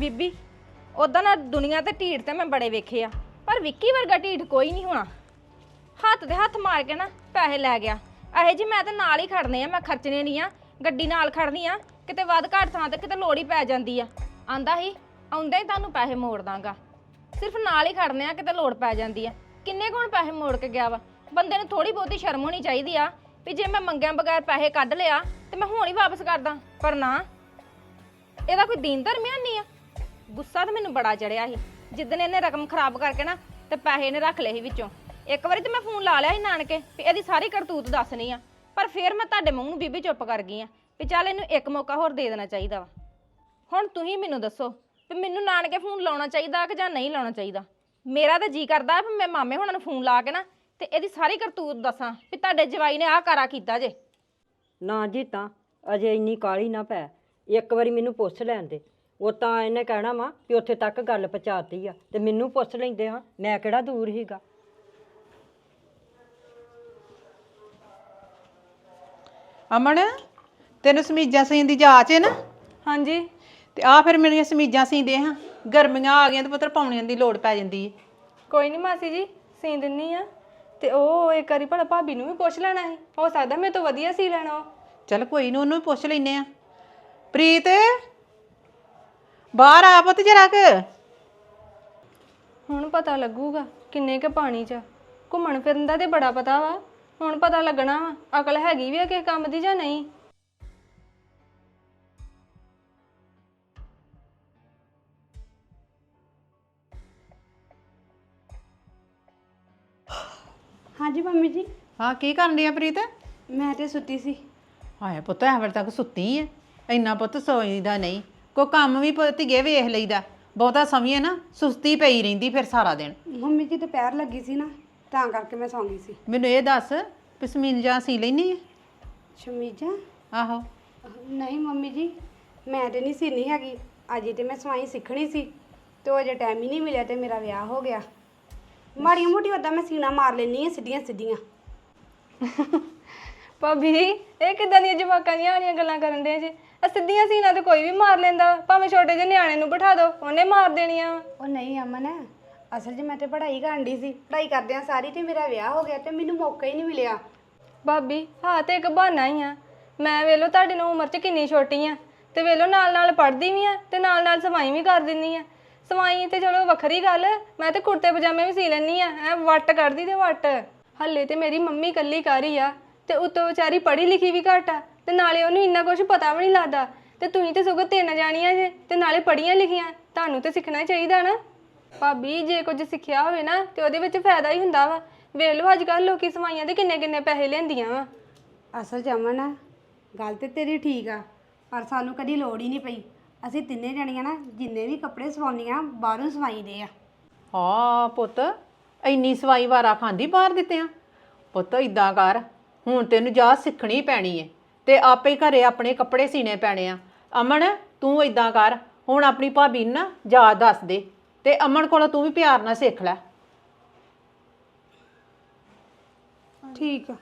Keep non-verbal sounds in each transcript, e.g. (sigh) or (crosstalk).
ਬੀਬੀ ਉਦਾਂ ਨਾ ਦੁਨੀਆ ਤੇ ਢੀਠ ਤੇ ਮੈਂ ਬੜੇ ਵੇਖੇ ਆ, ਪਰ ਵਿੱਕੀ ਵਰਗਾ ਢੀਠ ਕੋਈ ਨਹੀਂ ਹੋਣਾ। ਹੱਥ ਦੇ ਹੱਥ ਮਾਰ ਕੇ ਨਾ ਪੈਸੇ ਲੈ ਗਿਆ। ਇਹੋ ਜੀ ਮੈਂ ਤਾਂ ਨਾਲ ਹੀ ਖੜਨੇ ਆ, ਮੈਂ ਖਰਚਣੇ ਨਹੀਂ ਆ, ਗੱਡੀ ਨਾਲ ਖੜਨੀ ਆ, ਕਿਤੇ ਵੱਧ ਘੱਟ ਥਾਂ ਤੇ ਕਿਤੇ ਲੋੜ ਹੀ ਪੈ ਜਾਂਦੀ ਆ। ਆਂਦਾ ਹੀ ਆਉਂਦਾ ਹੀ ਤੁਹਾਨੂੰ ਪੈਸੇ ਮੋੜ ਦਾਂਗਾ। ਸਿਰਫ ਨਾਲ ਹੀ ਖੜਨੇ ਆ, ਕਿਤੇ ਲੋੜ ਪੈ ਜਾਂਦੀ ਆ। ਕਿੰਨੇ ਕੋਣ ਪੈਸੇ ਮੋੜ ਕੇ ਗਿਆ ਵਾ? ਬੰਦੇ ਨੂੰ ਥੋੜੀ ਬਹੁਤੀ ਸ਼ਰਮ ਹੋਣੀ ਚਾਹੀਦੀ ਆ, ਵੀ ਜੇ ਮੈਂ ਮੰਗਿਆ ਬਗੈਰ ਪੈਸੇ ਕੱਢ ਲਿਆ, ਤੇ ਮੈਂ ਹੁਣ ਹੀ ਵਾਪਸ ਕਰਦਾ। ਪਰ ਨਾ, ਇਹਦਾ ਕੋਈ ਦੀਨ ਧਰਮਿਆ ਨਹੀਂ ਆ। ਗੁੱਸਾ ਤਾਂ ਮੈਨੂੰ ਬੜਾ ਚੜਿਆ ਸੀ। ਜਿੱਦਣ ਇਹਨੇ ਰਕਮ ਖਰਾਬ ਕਰਕੇ ਨਾ ਤੇ ਪੈਸੇ ਇਹਨੇ ਰੱਖ ਲਏ ਸੀ ਵਿੱਚੋਂ। ਇੱਕ ਵਾਰੀ ਤੇ ਮੈਂ ਫੋਨ ਲਾ ਲਿਆ ਸੀ ਨਾਨਕੇ ਵੀ ਇਹਦੀ ਸਾਰੀ ਕਰਤੂਤ ਦੱਸਣੀ ਆ। ਪਰ ਫਿਰ ਮੈਂ ਤੁਹਾਡੇ ਮੂੰਹ ਨੂੰ ਬੀਬੀ ਚੁੱਪ ਕਰ ਗਈ ਆ ਵੀ ਚੱਲ ਇਹਨੂੰ ਇੱਕ ਮੌਕਾ ਹੋਰ ਦੇ ਦੇਣਾ ਚਾਹੀਦਾ ਵਾ। ਹੁਣ ਤੁਸੀਂ ਮੈਨੂੰ ਦੱਸੋ ਵੀ ਮੈਨੂੰ ਨਾਨਕੇ ਫੋਨ ਲਾਉਣਾ ਚਾਹੀਦਾ ਕਿ ਜਾਂ ਨਹੀਂ ਲਾਉਣਾ ਚਾਹੀਦਾ? ਮੇਰਾ ਤਾਂ ਜੀ ਕਰਦਾ ਵੀ ਮੈਂ ਮਾਮੇ ਹੁਣਾਂ ਨੂੰ ਫੋਨ ਲਾ ਕੇ ਨਾ ਤੇ ਇਹਦੀ ਸਾਰੀ ਕਰਤੂਤ ਦੱਸਾਂ ਵੀ ਤੁਹਾਡੇ ਜਵਾਈ ਨੇ ਆਹ ਕਾਰਾ ਕੀਤਾ ਜੇ। ਨਾ ਜੀ ਤਾਂ ਅਜੇ ਇੰਨੀ ਕਾਲੀ ਨਾ ਪੈ। ਇੱਕ ਵਾਰੀ ਮੈਨੂੰ ਪੁੱਛ ਲੈਣ ਦੇ। ਉਹ ਤਾਂ ਇਹਨੇ ਕਹਿਣਾ ਵਾ ਕਿ ਉੱਥੇ ਤੱਕ ਗੱਲ ਪਹੁੰਚਾਤੀ ਆ ਤੇ ਮੈਨੂੰ ਪੁੱਛ ਲੈਂਦੇ ਹਾਂ ਮੈਂ ਕਿਹੜਾ ਦੂਰ ਹੀਗਾ? ਅਮਨ ਤੈਨੂੰ ਸਮੀਜ਼ਾਂ ਸੀਨ ਦੀ ਜਾਚ ਹੈ ਨਾ? ਹਾਂਜੀ। ਤੇ ਆ ਫਿਰ ਮੇਰੀਆਂ ਸਮੀਜ਼ਾਂ ਸੀਂਦੇ ਹਾਂ ਗਰਮੀਆਂ ਆ ਗਈਆਂ ਤੇ ਪੁੱਤਰ ਪਾਉਣੀਆਂ ਦੀ ਲੋੜ ਪੈ ਜਾਂਦੀ ਹੈ। ਕੋਈ ਨਹੀਂ ਮਾਸੀ ਜੀ ਸੀ ਦਿੰਨੀ ਆ। ਤੇ ਉਹ ਇੱਕ ਵਾਰੀ ਭਲਾ ਭਾਬੀ ਨੂੰ ਵੀ ਪੁੱਛ ਲੈਣਾ ਸੀ। ਹੋ ਸਕਦਾ ਮੇਰੇ ਤੋਂ ਵਧੀਆ ਸੀ ਲੈਣਾ ਉਹ। ਚੱਲ ਕੋਈ ਨੂੰ ਉਹਨੂੰ ਵੀ ਪੁੱਛ ਲੈਨੇ ਆ। ਪ੍ਰੀਤ ਬਾਹਰ ਆ ਪੁੱਤ ਜਰਾ ਕੁ। ਹੁਣ ਪਤਾ ਲੱਗੂਗਾ ਕਿੰਨੇ ਕ ਪਾਣੀ 'ਚ ਆ। ਘੁੰਮਣ ਫਿਰਨ ਦਾ ਤੇ ਬੜਾ ਪਤਾ ਵਾ। ਹੁਣ ਪਤਾ ਲੱਗਣਾ ਵਾ ਅਕਲ ਹੈਗੀ ਵੀ ਆ ਕਿਸੇ ਕੰਮ ਦੀ ਜਾਂ ਨਹੀਂ। ਹਾਂਜੀ ਮੰਮੀ ਜੀ। ਹਾਂ ਕੀ ਕਰਨ ਡਈ ਆ ਪ੍ਰੀਤ? ਮੈਂ ਤੇ ਸੁੱਤੀ ਸੀ। ਹਾਏ ਪੁੱਤ ਐ ਵੇਲੇ ਤੱਕ ਸੁੱਤੀ ਐ ਇੰਨਾ ਪੁੱਤ ਸੋਈਦਾ ਨਹੀਂ। ਕੋ ਕੰਮ ਵੀ ਗੇ ਵੇਖ ਲਈਦਾ। ਬਹੁਤਾ ਸਮੇਂ ਨਾ ਸੁਸਤੀ ਪਈ ਰਹਿੰਦੀ ਫਿਰ ਸਾਰਾ ਦਿਨ। ਮੰਮੀ ਜੀ ਦੁਪਹਿਰ ਲੱਗੀ ਸੀ ਨਾ ਤਾਂ ਕਰਕੇ ਮੈਂ ਸੌਂ ਗਈ ਸੀ। ਮੈਨੂੰ ਇਹ ਦੱਸ ਪਸਮੀਨਜਾ ਸੀ ਲੈਣੀ ਐ ਸ਼ਮੀਜਾ? ਆਹੋ। ਨਹੀਂ ਮੰਮੀ ਜੀ ਮੈਂ ਤੇ ਨਹੀਂ ਸੀਨੀ ਹੈਗੀ। ਅਜੇ ਤੇ ਮੈਂ ਸਵਾਈ ਸਿੱਖਣੀ ਸੀ ਤੇ ਉਹ ਅਜੇ ਟਾਈਮ ਹੀ ਨਹੀਂ ਮਿਲਿਆ ਤੇ ਮੇਰਾ ਵਿਆਹ ਹੋ ਗਿਆ। ਮਾੜੀਆਂ ਮੋਟੀ ਉਦਾਂ ਮੈਂ ਸੀਨਾ ਮਾਰ ਲੈਣੀ ਆ ਸਿੱਧੀਆਂ ਸਿੱਧੀਆਂ। ਭਾਬੀ ਇਹ ਕਿਦਾਂ ਦੀਆਂ ਜਵਾਕਾਂ ਦੀਆਂ ਆਣੀਆਂ ਗੱਲਾਂ ਕਰਨ ਦੇ ਜੇ? ਆ ਸਿੱਧੀਆਂ ਸੀਨਾ ਤੇ ਕੋਈ ਵੀ ਮਾਰ ਲੈਂਦਾ। ਭਾਵੇਂ ਛੋਟੇ ਜਿਹੇ ਨਿਆਣੇ ਨੂੰ ਬਿਠਾ ਦਿਓ ਉਹਨੇ ਮਾਰ ਦੇਣੀਆਂ। ਵਾਂ। ਉਹ ਨਹੀਂ ਅਮਨ ਅਸਲ 'ਚ ਮੈਂ ਤੇ ਪੜ੍ਹਾਈ ਕਰਨ ਡਈ ਸੀ। ਪੜ੍ਹਾਈ ਕਰਦਿਆਂ ਸਾਰੀ ਤੇ ਮੇਰਾ ਵਿਆਹ ਹੋ ਗਿਆ ਤੇ ਮੈਨੂੰ ਮੌਕਾ ਹੀ ਨਹੀਂ ਮਿਲਿਆ। ਭਾਬੀ ਹਾਂ ਤੇ ਇੱਕ ਬਹਾਨਾ ਹੀ ਆ। ਮੈਂ ਵੇਲੋ ਤੁਹਾਡੀ ਨੂੰ ਉਮਰ 'ਚ ਕਿੰਨੀ ਛੋਟੀ ਆ। ਤੇ ਵੇਲੋ ਨਾਲ ਨਾਲ ਪੜ੍ਹਦੀ ਵੀ ਆ ਤੇ ਨਾਲ ਨਾਲ ਸਵਾਈ ਵੀ ਕਰ ਦਿੰਨੀ ਆ। ਸਵਾਈ ਤੇ ਚਲੋ ਵੱਖਰੀ ਗੱਲ ਮੈਂ ਤੇ ਕੁੜਤੇ ਪਜਾਮੇ ਵੀ ਸੀ ਲੈਣੀ ਆ। ਐ ਵੱਟ ਕਰਦੀ ਤੇ ਵੱਟ। ਹੱਲੇ ਤੇ ਮੇਰੀ ਮੰਮੀ ਕੱਲੀ ਕਰ ਆ ਤੇ ਉਤੋਂ ਵਿਚਾਰੀ ਪੜ੍ਹੀ ਲਿਖੀ ਵੀ ਘੱਟ ਆ। ਤੇ ਨਾਲੇ ਉਹਨੂੰ ਇੰਨਾ ਕੁਝ ਪਤਾ ਵੀ ਨਹੀਂ ਲੱਗਦਾ। ਤੇ ਤੁਸੀਂ ਤੇ ਸਗੋਂ ਤਿੰਨ ਜਾਣੀਆਂ ਜੇ ਤੇ ਨਾਲੇ ਪੜ੍ਹੀਆਂ ਲਿਖੀਆਂ ਤੁਹਾਨੂੰ ਤੇ ਸਿੱਖਣਾ ਚਾਹੀਦਾ ਨਾ। ਭਾਬੀ ਜੇ ਕੁਝ ਸਿੱਖਿਆ ਹੋਵੇ ਨਾ ਤੇ ਉਹਦੇ ਵਿੱਚ ਫਾਇਦਾ ਹੀ ਹੁੰਦਾ ਵਾ। ਵੇਖ ਲਓ ਅੱਜ ਕੱਲ੍ਹ ਲੋਕੀ ਸਵਾਈਆਂ ਦੇ ਕਿੰਨੇ ਕਿੰਨੇ ਪੈਸੇ ਲੈਂਦੀਆਂ ਵਾ। ਅਸਲ 'ਚ ਅਮਨ ਆ ਗੱਲ ਤੇ ਤੇਰੀ ਠੀਕ ਆ ਪਰ ਸਾਨੂੰ ਕਦੀ ਲੋੜ ਹੀ ਨਹੀਂ ਪਈ। ਅਸੀਂ ਤਿੰਨੇ ਜਣੀਆਂ ਨਾ ਜਿੰਨੇ ਵੀ ਕੱਪੜੇ ਸਵਾਉਂਦੀਆਂ ਬਾਹਰੋਂ ਸਵਾਈ ਦੇ ਆ। ਹਾਂ ਪੁੱਤ ਇੰਨੀ ਸਵਾਈ ਵਾਰਾ ਖਾਂਦੀ ਬਾਹਰ ਦਿੱਤੇ ਆ ਪੁੱਤ ਇਦਾਂ ਕਰ ਹੁਣ ਤੈਨੂੰ ਜਾ ਸਿੱਖਣੀ ਪੈਣੀ ਏ। ਤੇ ਆਪੇ ਘਰੇ ਆਪਣੇ ਕੱਪੜੇ ਸੀਨੇ ਪੈਣੇ ਆ। ਅਮਨ ਤੂੰ ਇਦਾਂ ਕਰ ਹੁਣ ਆਪਣੀ ਭਾਬੀ ਨੂੰ ਨਾ ਜਾ ਦੱਸ ਦੇ ਤੇ ਅਮਨ ਕੋਲੋਂ ਤੂੰ ਵੀ ਪਿਆਰ ਨਾਲ ਸਿੱਖ ਲੈ। ਠੀਕ ਆ।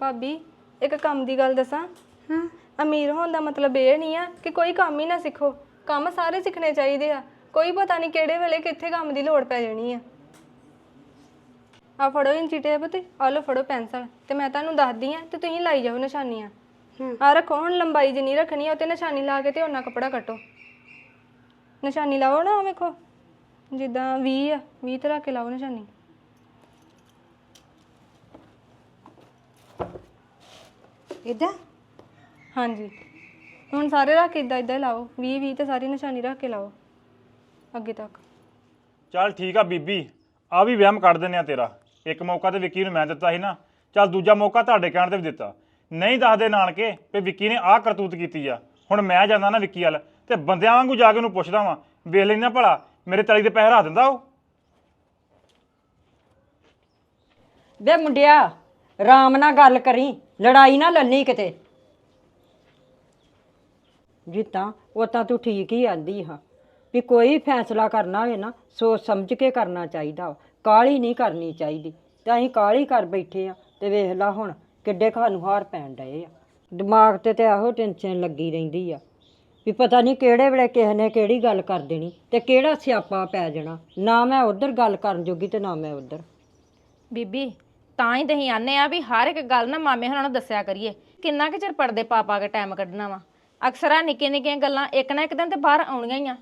ਭਾਬੀ ਇੱਕ ਕੰਮ ਦੀ ਗੱਲ ਦੱਸਾਂ? ਹਾਂ। ਅਮੀਰ ਹੋਣ ਦਾ ਮਤਲਬ ਇਹ ਨਹੀਂ ਆ ਕਿ ਕੋਈ ਕੰਮ ਹੀ ਨਾ ਸਿੱਖੋ। ਕੰਮ ਸਾਰੇ ਸਿੱਖਣੇ ਚਾਹੀਦੇ ਆ। ਕੋਈ ਪਤਾ ਨਹੀਂ ਕਿਹੜੇ ਵੇਲੇ ਕਿੱਥੇ ਕੰਮ ਦੀ ਲੋੜ ਪੈ ਜਾਣੀ ਆ। ਆ ਫੜੋ ਇੰਚੀ ਟੇਪ ਤੇ ਆ ਲਓ ਫੜੋ ਪੈਨਸਲ। ਤੇ ਮੈਂ ਤੁਹਾਨੂੰ ਦੱਸਦੀ ਆ ਤੇ ਤੁਸੀਂ ਲਾਈ ਜਾਓ ਨਿਸ਼ਾਨੀਆਂ ਹੂੰ। ਆ ਰੱਖੋ ਹੁਣ ਲੰਬਾਈ ਜਿੰਨੀ ਰੱਖਣੀ ਆ ਉਹ ਤੇ ਨਿਸ਼ਾਨੀ ਲਾ ਕੇ ਤੇ ਉਹਨਾਂ ਕੱਪੜਾ ਕੱਟੋ। ਨਿਸ਼ਾਨੀ ਲਾਓ ਨਾ ਆਹ ਵੇਖੋ। ਜਿੱਦਾਂ 20 ਆ 20 ਤੇ ਰੱਖ ਕੇ ਲਾਓ ਨਿਸ਼ਾਨੀ। ਇਦਾਂ? ਹਾਂਜੀ। ਹੁਣ ਸਾਰੇ ਰੱਖ ਕੇ ਇਦਾਂ ਇਦਾਂ ਲਾਓ। 20 20 ਤੇ ਸਾਰੀ ਨਿਸ਼ਾਨੀ ਰੱਖ ਕੇ ਲਾਓ। ਅੱਗੇ ਤੱਕ। ਚੱਲ ਠੀਕ ਆ ਬੀਬੀ ਆ ਵੀ ਵਹਿਮ ਕੱਢ ਦਿੰਨੇ ਆ ਤੇਰਾ। ਇੱਕ ਮੌਕਾ ਤੇ ਵਿੱਕੀ ਨੂੰ ਮੈਂ ਦਿੱਤਾ ਸੀ ਨਾ, ਚੱਲ ਦੂਜਾ ਮੌਕਾ ਤੁਹਾਡੇ ਕਹਿਣ ਤੇ ਵੀ ਦਿੱਤਾ। ਨਹੀਂ ਦੱਸਦੇ ਨਾਨਕੇ ਵੀ ਵਿੱਕੀ ਨੇ ਆਹ ਕਰਤੂਤ ਕੀਤੀ ਆ। ਹੁਣ ਮੈਂ ਜਾਂਦਾ ਨਾ ਵਿੱਕੀ ਵੱਲ ਤੇ ਬੰਦਿਆਂ ਵਾਂਗੂ ਜਾ ਕੇ ਉਹਨੂੰ ਪੁੱਛਦਾ ਵਾਂ, ਵੇਖ ਲੈਣਾ ਭਲਾ, ਮੇਰੇ ਤਲੀ ਤੇ ਪੈਸੇ ਰੱਖ ਦਿੰਦਾ ਉਹ? ਵੇ ਮੁੰਡਿਆ ਰਾਮ ਨਾਲ ਗੱਲ ਕਰੀ, ਲੜਾਈ ਨਾ ਲੱਲੀ ਕਿਤੇ। ਜੀਤਾ ਉਹ ਤਾਂ ਤੂੰ ਠੀਕ ਹੀ ਆਂਦੀ ਹਾਂ ਵੀ ਕੋਈ ਫੈਸਲਾ ਕਰਨਾ ਹੋਵੇ ਨਾ, ਸੋਚ ਸਮਝ ਕੇ ਕਰਨਾ ਚਾਹੀਦਾ ਵਾ। ਕਾਹਲੀ ਨਹੀਂ ਕਰਨੀ ਚਾਹੀਦੀ। ਤੇ ਅਸੀਂ ਕਾਹਲੀ ਕਰ ਬੈਠੇ ਆ ਤੇ ਵੇਖ ਲਾ ਹੁਣ ਕਿੱਡੇ ਖਾਨੂੰ ਹਾਰ ਪੈਣ ਡਏ ਆ। ਦਿਮਾਗ ਤੇ ਤੇ ਇਹੋ ਟੈਨਸ਼ਨ ਲੱਗੀ ਰਹਿੰਦੀ ਆ। ਵੀ ਪਤਾ ਨਹੀਂ ਕਿਹੜੇ ਵੇਲੇ ਕਿਸੇ ਨੇ ਕਿਹੜੀ ਗੱਲ ਕਰ ਦੇਣੀ ਤੇ ਕਿਹੜਾ ਸਿਆਪਾ ਪੈ ਜਾਣਾ। ਨਾ ਮੈਂ ਉਧਰ ਗੱਲ ਕਰਨ ਜੋਗੀ ਤੇ ਨਾ ਮੈਂ ਉਧਰ। ਬੀਬੀ, ਤਾਂ ਹੀ ਦਹੀਂ ਆਨੇ ਆ ਵੀ ਹਰ ਇੱਕ ਗੱਲ ਨਾ ਮਾਮੇ ਹੁਣਾਂ ਨੂੰ ਦੱਸਿਆ ਕਰੀਏ। ਕਿੰਨਾ ਕੁ ਚਿਰ ਪੜਦੇ ਪਾ ਪਾ ਕੇ ਟਾਈਮ ਕੱਢਣਾ ਵਾ। ਅਕਸਰ ਆ ਨਿੱਕੀਆਂ ਨਿੱਕੀਆਂ ਗੱਲਾਂ ਇੱਕ ਨਾ ਇੱਕ ਦਿਨ ਤੇ ਬਾਹਰ ਆਉਣੀਆਂ ਹੀ ਆ।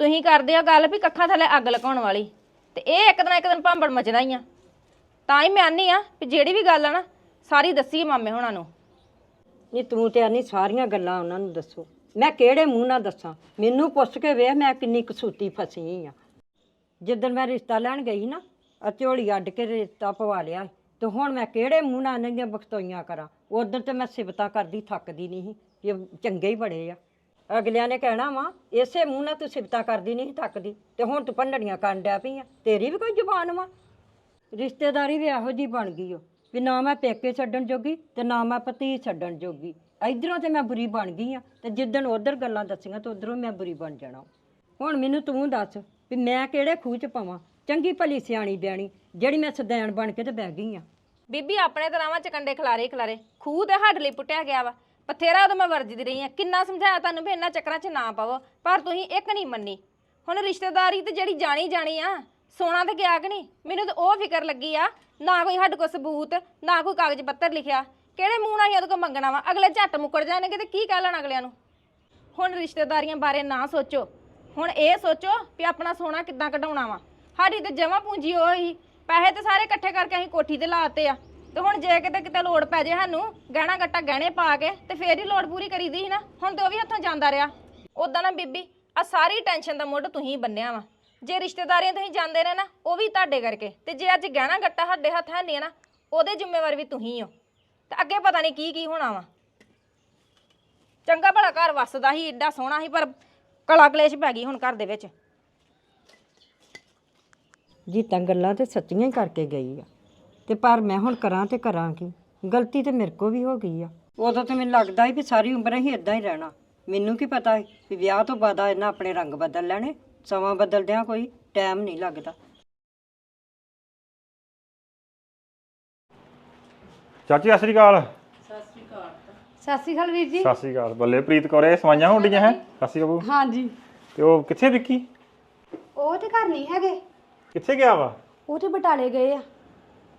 ਤੁਸੀਂ ਕਰਦੇ ਆ ਗੱਲ ਵੀ ਕੱਖਾਂ ਥੱਲੇ ਅੱਗ ਲਗਾਉਣ ਵਾਲੀ। ਤੇ ਇਹ ਇੱਕ ਦਿਨ ਇੱਕ ਦਿਨ ਭਾਂਬੜ ਮਚਣਾ ਹੀ ਆ। ਤਾਂ ਹੀ ਮੈਂ ਆਨੀ ਆ ਵੀ ਜਿਹੜੀ ਵੀ ਗੱਲ ਆ ਨਾ, ਸਾਰੀ ਦੱਸੀ ਮਾਮੇ ਹੋਣਾ ਨੂੰ। ਨਹੀਂ ਤੂੰ ਤੇ ਆਨੀ ਸਾਰੀਆਂ ਗੱਲਾਂ ਉਹਨਾਂ ਨੂੰ ਦੱਸੋ। ਮੈਂ ਕਿਹੜੇ ਮੂੰਹ ਨਾਲ ਦੱਸਾਂ? ਮੈਨੂੰ ਪੁੱਛ ਕੇ ਵੇਖ ਮੈਂ ਕਿੰਨੀ ਕਸੂਤੀ ਫਸੀ ਆ। ਜਿੱਦਣ ਮੈਂ ਰਿਸ਼ਤਾ ਲੈਣ ਗਈ ਨਾ ਆ ਝੋਲੀ ਅੱਡ ਕੇ ਰਿਸ਼ਤਾ ਪਵਾ ਲਿਆ ਤੇ ਹੁਣ ਮੈਂ ਕਿਹੜੇ ਮੂੰਹ ਨਾਲ ਇਹਨਾਂ ਦੀਆਂ ਬਖਤੋਈਆਂ ਕਰਾਂ? ਉਦੋਂ ਤੇ ਮੈਂ ਸਿਫਤਾਂ ਕਰਦੀ, ਥੱਕਦੀ ਨਹੀਂ ਸੀ। ਕਿ ਚੰਗੇ ਹੀ ਬੜੇ ਆ। ਅਗਲਿਆਂ ਨੇ ਕਹਿਣਾ ਵਾ, ਇਸੇ ਮੂੰਹ ਨਾਲ ਤੂੰ ਸਿਫਤਾਂ ਕਰਦੀ ਨਹੀਂ ਸੀ ਥੱਕਦੀ, ਤੇ ਹੁਣ ਤੂੰ ਭੰਡੜੀਆਂ ਕਰਨ ਡਿਆ ਪਈ ਆ। ਤੇਰੀ ਵੀ ਕੋਈ ਜ਼ੁਬਾਨ ਵਾ? ਰਿਸ਼ਤੇਦਾਰੀ ਵੀ ਇਹੋ ਜੀ ਬਣ ਗਈ ਓ, ਵੀ ਨਾ ਮੈਂ ਪੇਕੇ ਛੱਡਣ ਜੋਗੀ ਤੇ ਨਾ ਮੈਂ ਪਤੀ ਛੱਡਣ ਜੋਗੀ। ਇਧਰੋਂ ਤੇ ਮੈਂ ਬੁਰੀ ਬਣ ਗਈ ਆ, ਤੇ ਜਿੱਦਣ ਉਧਰ ਗੱਲਾਂ ਦੱਸੀਆਂ ਤੇ ਉਧਰੋਂ ਮੈਂ ਬੁਰੀ ਬਣ ਜਾਣਾ। ਹੁਣ ਮੈਨੂੰ ਤੂੰ ਦੱਸ ਵੀ ਮੈਂ ਕਿਹੜੇ ਖੂਹ ਚ ਪਾਵਾਂ? ਚੰਗੀ ਭਲੀ ਸਿਆਣੀ ਬਿਆਣੀ ਜਿਹੜੀ ਮੈਂ ਸਦੈਣ ਬਣ ਕੇ ਤੇ ਬਹਿ ਗਈ ਆ। ਬੀਬੀ, ਆਪਣੇ ਤਰਾਵਾਂ ਚ ਕੰਡੇ ਖਲਾਰੇ ਖਲਾਰੇ। ਖੂਹ ਤੇ ਹੱਡ ਲਈ ਪੁੱਟਿਆ ਗਿਆ ਵਾ। ਬਥੇਰਾ ਉਦੋਂ ਮੈਂ ਵਰਜਦੀ ਰਹੀ ਆ ਕਿੰਨਾ ਸਮਝਾਇਆ ਤੁਹਾਨੂੰ ਵੀ ਇਹਨਾਂ ਚੱਕਰਾਂ 'ਚ ਨਾ ਪਵੋ, ਪਰ ਤੁਸੀਂ ਇੱਕ ਨਹੀਂ ਮੰਨੀ। ਹੁਣ ਰਿਸ਼ਤੇਦਾਰੀ ਤੇ ਜਿਹੜੀ ਜਾਣੀ ਜਾਣੀ ਆ, ਸੋਨਾ ਤੇ ਗਿਆ ਕਿ ਨਹੀਂ? ਮੈਨੂੰ ਤਾਂ ਉਹ ਫਿਕਰ ਲੱਗੀ ਆ, ਨਾ ਕੋਈ ਸਾਡੇ ਕੋਲ ਸਬੂਤ, ਨਾ ਕੋਈ ਕਾਗਜ਼ ਪੱਤਰ ਲਿਖਿਆ। ਕਿਹੜੇ ਮੂੰਹ ਨਾਲ ਹੀ ਉਹਦੇ ਕੋਲ ਮੰਗਣਾ ਵਾ? ਅਗਲੇ ਝੱਟ ਮੁੱਕਰ ਜਾਣਗੇ ਤੇ ਕੀ ਕਹਿ ਲੈਣ ਅਗਲਿਆਂ ਨੂੰ? ਹੁਣ ਰਿਸ਼ਤੇਦਾਰੀਆਂ ਬਾਰੇ ਨਾ ਸੋਚੋ। ਹੁਣ ਇਹ ਸੋਚੋ ਵੀ ਆਪਣਾ ਸੋਨਾ ਕਿੱਦਾਂ ਕਢਾਉਣਾ ਵਾ। ਸਾਡੀ ਤੇ ਜਮਾ ਪੂੰਜੀ ਉਹ ਹੀ ਪੈਸੇ ਤੇ ਸਾਰੇ ਇਕੱਠੇ ਕਰਕੇ ਅਸੀਂ ਕੋਠੀ ਤੇ ਲਾਤੇ ਆ। ਤੇ ਹੁਣ ਜੇ ਕਿਤੇ ਕਿਤੇ ਲੋੜ ਪੈ ਜੇ ਸਾਨੂੰ, ਗਹਿਣਾ ਗੱਟਾ ਗਹਿਣੇ ਪਾ ਕੇ ਤੇ ਫੇਰ ਹੀ ਲੋੜ ਪੂਰੀ ਕਰੀਦੀ ਸੀ ਨਾ। ਹੁਣ ਤੇ ਉਹ ਵੀ ਹੱਥੋਂ ਜਾਂਦਾ ਰਿਹਾ। ਉਦਾਂ ਨਾ ਬੀਬੀ ਆ ਸਾਰੀ ਟੈਨਸ਼ਨ ਦਾ ਮੁੱਢ ਤੁਸੀਂ ਬੰਨਿਆ ਵਾ। ਜੇ ਰਿਸ਼ਤੇਦਾਰੀਆਂ ਤੁਸੀਂ ਜਾਂਦੇ ਰਹੇ ਨਾ, ਉਹ ਵੀ ਤੁਹਾਡੇ ਕਰਕੇ। ਤੇ ਜੇ ਅੱਜ ਗਹਿਣਾ ਗੱਟਾ ਸਾਡੇ ਹੱਥ ਹੈ ਨਹੀਂ ਨਾ, ਉਹਦੇ ਜ਼ਿੰਮੇਵਾਰ ਵੀ ਤੁਸੀਂ ਹੋ। ਤੇ ਅੱਗੇ ਪਤਾ ਨਹੀਂ ਕੀ ਕੀ ਹੋਣਾ ਵਾ। ਚੰਗਾ ਭਲਾ ਘਰ ਵਸਦਾ ਸੀ, ਏਡਾ ਸੋਹਣਾ ਸੀ, ਪਰ ਕਲਾ ਕਲੇਸ਼ ਪੈ ਗਈ ਹੁਣ ਘਰ ਦੇ ਵਿੱਚ। ਜੀਤਾਂ ਗੱਲਾਂ ਤੇ ਸੱਚੀਆਂ ਹੀ ਕਰਕੇ ਗਈ ਆ। ਤੇ ਪਰ ਮੈਂ ਹੁਣ ਕਰਾਂ ਤੇ ਕਰਾਂ ਕੀ? ਗਲਤੀ ਤੇ ਮੇਰੇ ਕੋ ਵੀ ਹੋ ਗਈ ਆ। ਉਦੋਂ ਤੇ ਮੈਨੂੰ ਲੱਗਦਾ ਸੀ ਵੀ ਸਾਰੀ ਉਮਰ ਹੀ ਇਦਾਂ ਹੀ ਰਹਿਣਾ। ਮੈਨੂੰ ਕੀ ਪਤਾ ਸੀ ਵੀ ਵਿਆਹ ਤੋਂ ਬਾਅਦ ਇਹਨਾਂ ਆਪਣੇ ਰੰਗ ਬਦਲ ਲੈਣੇ। ਸਮਾਂ ਬਦਲਦਿਆਂ ਕੋਈ ਟਾਈਮ ਨਹੀਂ ਲੱਗਦਾ। ਚਾਚੀ ਸਤਿ ਸ੍ਰੀ ਅਕਾਲ। ਸਤਿ ਸ਼੍ਰੀ ਅਕਾਲ। ਵੀਰ ਜੀ। ਸਤਿ ਸ੍ਰੀ ਅਕਾਲ। ਬੱਲੇ ਪ੍ਰੀਤ ਕੌਰੇ ਸਵਾਈਆਂ ਹੁੰਦੀਆਂ ਹੈ? ਸਤਿ ਸ੍ਰੀ ਅਕਾਲ। ਹਾਂਜੀ। ਤੇ ਉਹ ਕਿੱਥੇ ਵਿੱਕੀ? ਉਹ ਤੇ ਘਰ ਨਹੀਂ ਹੈਗੇ। ਕਿੱਥੇ ਗਿਆ ਵਾ? ਉਹ ਤੇ ਬਟਾਲੇ ਗਏ ਆ।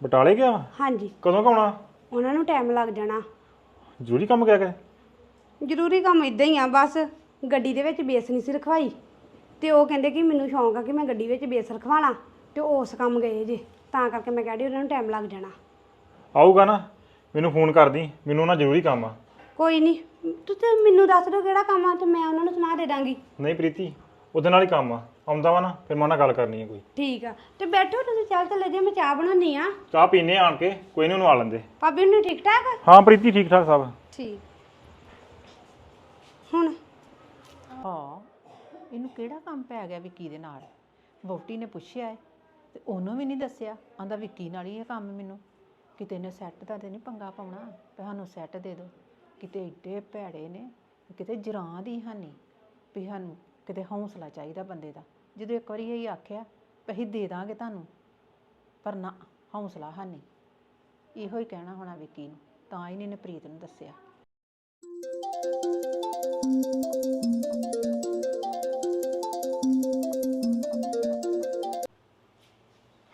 ਬਟਾਲੇ ਗਿਆ? ਵਾ ਹਾਂਜੀ। ਕਦੋਂ ਕਾਉਣਾ ਉਹਨਾਂ ਨੂੰ ਟਾਈਮ ਲੱਗ ਜਾਣਾ। ਜ਼ਰੂਰੀ ਕੰਮ ਕਿਆ ਕਰੇ ਜ਼ਰੂਰੀ ਕੰਮ ਇਦਾਂ ਹੀ ਆ ਬਸ ਗੱਡੀ ਦੇ ਵਿੱਚ ਬੇਸ ਨਹੀਂ ਸੀ ਰਖਵਾਈ। ਤੇ ਉਹ ਕਹਿੰਦੇ ਕਿ ਮੈਨੂੰ ਸ਼ੌਂਕ ਆ ਕਿ ਮੈਂ ਗੱਡੀ ਵਿੱਚ ਬੇਸ ਰਖਵਾਣਾ ਤੇ ਉਹ ਉਸ ਕੰਮ ਗਏ ਜੇ। ਤਾਂ ਕਰਕੇ ਮੈਂ ਕਹਿੰਦੀ ਉਹਨਾਂ ਨੂੰ ਟਾਈਮ ਲੱਗ ਜਾਣਾ। ਆਊਗਾ ਨਾ? ਮੈਨੂੰ ਫੋਨ ਕਰਦੀ ਮੈਨੂੰ ਨਾ ਜ਼ਰੂਰੀ ਕੰਮ ਆ। ਕੋਈ ਨਹੀਂ। ਤੂੰ ਤੇ ਮੈਨੂੰ ਦੱਸ ਦਿਓ ਕਿਹੜਾ ਕੰਮ ਆ ਤੇ ਮੈਂ ਉਹਨਾਂ ਨੂੰ ਸੁਣਾ ਦੇ ਦਾਂਗੀ। ਨਹੀਂ ਪ੍ਰੀਤੀ ਉਹਦੇ ਨਾਲ ਹੀ ਕੰਮ ਆ। ਆਉਂਦਾ ਵਾ ਨਾ ਫਿਰ ਮੈਂ ਉਹਨਾਂ ਨਾਲ ਗੱਲ ਕਰਨੀ ਹੈ ਕੋਈ। ਠੀਕ ਆ। ਤੇ ਬੈਠੋ ਤੁਸੀਂ ਚੱਲ ਤੇ ਲੈ ਜੇ ਮੈਂ ਚਾਹ ਬਣਾਉਣੀ ਆ। ਚਾਹ ਪੀਨੇ ਆਣ ਕੇ ਕੋਈ ਨਹੀਂ ਉਹਨੂੰ ਆ ਲੈਂਦੇ। ਭਾਬੀ ਨੂੰ ਠੀਕ ਠਾਕ? ਆ? ਹਾਂ ਪ੍ਰੀਤੀ ਠੀਕ ਠਾਕ ਸਭ। ਠੀਕ। ਹੁਣ? ਹਾਂ ਇਹਨੂੰ ਕਿਹੜਾ ਕੰਮ ਪੈ ਗਿਆ ਵਿੱਕੀ ਦੇ ਨਾਲ? ਵੋਟੀ ਨੇ ਪੁੱਛਿਆ ਹੈ ਤੇ ਉਹਨੂੰ ਵੀ ਨਹੀਂ ਦੱਸਿਆ। ਆਂਦਾ ਵਿੱਕੀ ਨਾਲ ਹੀ ਇਹ ਕੰਮ ਮੈਨੂੰ। ਕਿਤੇ ਨੇ ਸੈੱਟ ਦਾ ਤੇ ਨਹੀਂ ਪੰਗਾ ਪਾਉਣਾ ਵੀ ਸਾਨੂੰ ਸੈੱਟ ਦੇ ਦਿਓ। ਕਿਤੇ ਏਡੇ ਭੈੜੇ ਨੇ ਕਿਤੇ ਜਰਾਂ ਦੀ ਹਾਨੀ ਵੀ ਸਾਨੂੰ ਕਿਤੇ ਹੌਸਲਾ ਚਾਹੀਦਾ ਬੰਦੇ ਦਾ। ਜਦੋਂ ਇੱਕ ਵਾਰੀ ਇਹ ਆਖਿਆ ਅਸੀਂ ਦੇ ਦਾਂਗੇ ਤੁਹਾਨੂੰ, ਪਰ ਨਾ, ਹੌਸਲਾ ਹਾਨੀ ਇਹੋ ਹੀ ਕਹਿਣਾ ਹੋਣਾ ਵਿੱਕੀ ਨੂੰ, ਤਾਂ ਹੀ ਇਹਨੇ ਪ੍ਰੀਤ ਨੂੰ ਦੱਸਿਆ।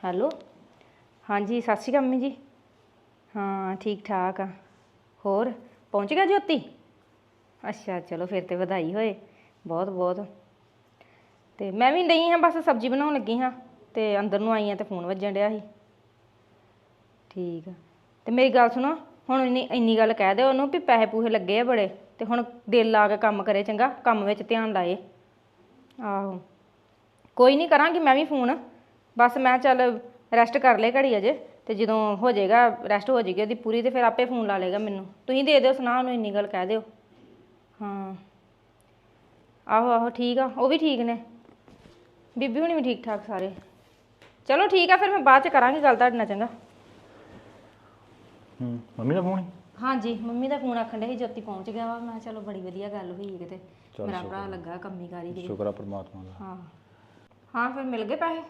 ਹੈਲੋ? ਹਾਂਜੀ, ਸਤਿ ਸ਼੍ਰੀ ਅਕਾਲ ਮੰਮੀ ਜੀ। ਹਾਂ ਠੀਕ ਠਾਕ ਆ। ਹੋਰ, ਪਹੁੰਚ ਗਿਆ ਜੋਤੀ? ਅੱਛਾ, ਚਲੋ ਫਿਰ ਤੇ ਵਧਾਈ ਹੋਏ। ਬਹੁਤ ਬਹੁਤ ਤੇ ਮੈਂ ਵੀ ਨਹੀਂ ਹਾਂ, ਬਸ ਸਬਜ਼ੀ ਬਣਾਉਣ ਲੱਗੀ ਹਾਂ ਤੇ ਅੰਦਰ ਨੂੰ ਆਈ ਹਾਂ ਤੇ ਫੋਨ ਵੱਜਣ ਡਿਆ ਸੀ। ਠੀਕ ਆ। ਤੇ ਮੇਰੀ ਗੱਲ ਸੁਣੋ, ਹੁਣ ਇੰਨੀ ਇੰਨੀ ਗੱਲ ਕਹਿ ਦਿਓ ਉਹਨੂੰ ਵੀ ਪੈਸੇ ਪੂਹੇ ਲੱਗੇ ਆ ਬੜੇ ਤੇ ਹੁਣ ਦਿਲ ਲਾ ਕੇ ਕੰਮ ਕਰੇ ਚੰਗਾ, ਕੰਮ ਵਿੱਚ ਧਿਆਨ ਲਾਏ। ਆਹੋ। ਕੋਈ ਨਹੀਂ ਕਰਾਂਗੀ ਮੈਂ ਵੀ ਫੋਨ, ਬਸ ਮੈਂ ਚੱਲ ਰੈਸਟ ਕਰ ਲੈ ਘੜੀ ਅਜੇ ਤੇ ਜਦੋਂ ਹੋ ਜਾਏਗਾ, ਰੈਸਟ ਹੋ ਜਾਏਗੀ ਉਹਦੀ ਪੂਰੀ ਤੇ ਫਿਰ ਆਪੇ ਫੋਨ ਲਾ ਲੇਗਾ ਮੈਨੂੰ। ਤੁਸੀਂ ਦੇ ਦਿਓ ਸੁਣਾ ਉਹਨੂੰ ਇੰਨੀ ਗੱਲ ਕਹਿ ਦਿਓ। ਹਾਂ। ਆਹੋ ਆਹੋ, ਠੀਕ ਆ, ਉਹ ਵੀ ਠੀਕ ਨੇ। ਬੀਬੀ ਹੁਣੀ ਵੀ ਠੀਕ ਠਾਕ ਸਾਰੇ। ਚਲੋ ਠੀਕ ਆ ਫਿਰ ਮੈਂ ਬਾਅਦ ਚ ਕਰਾਂਗੀ ਗੱਲ ਤੁਹਾਡੇ ਨਾਲ ਚੰਗਾ। ਹੂੰ ਮੰਮੀ ਦਾ ਫੋਨ? ਹਾਂਜੀ ਮੰਮੀ ਦਾ ਫੋਨ ਆਖਣ ਦੇ ਸੀ ਜੋਤੀ ਪਹੁੰਚ ਗਿਆ ਵਾ। ਮੈਂ ਕਿਹਾ ਚਲੋ ਬੜੀ ਵਧੀਆ ਗੱਲ ਹੋਈ ਕਿਤੇ। ਮੇਰਾ ਭਰਾ ਲੱਗਾ ਕੰਮੀ ਕਾਰੀ ਕਿਤੇ ਸ਼ੁਕਰ ਆ ਪ੍ਰਮਾਤਮਾ ਦਾ। ਹਾਂ। ਹਾਂ ਫਿਰ ਮਿਲ ਗਏ ਪੈਸੇ?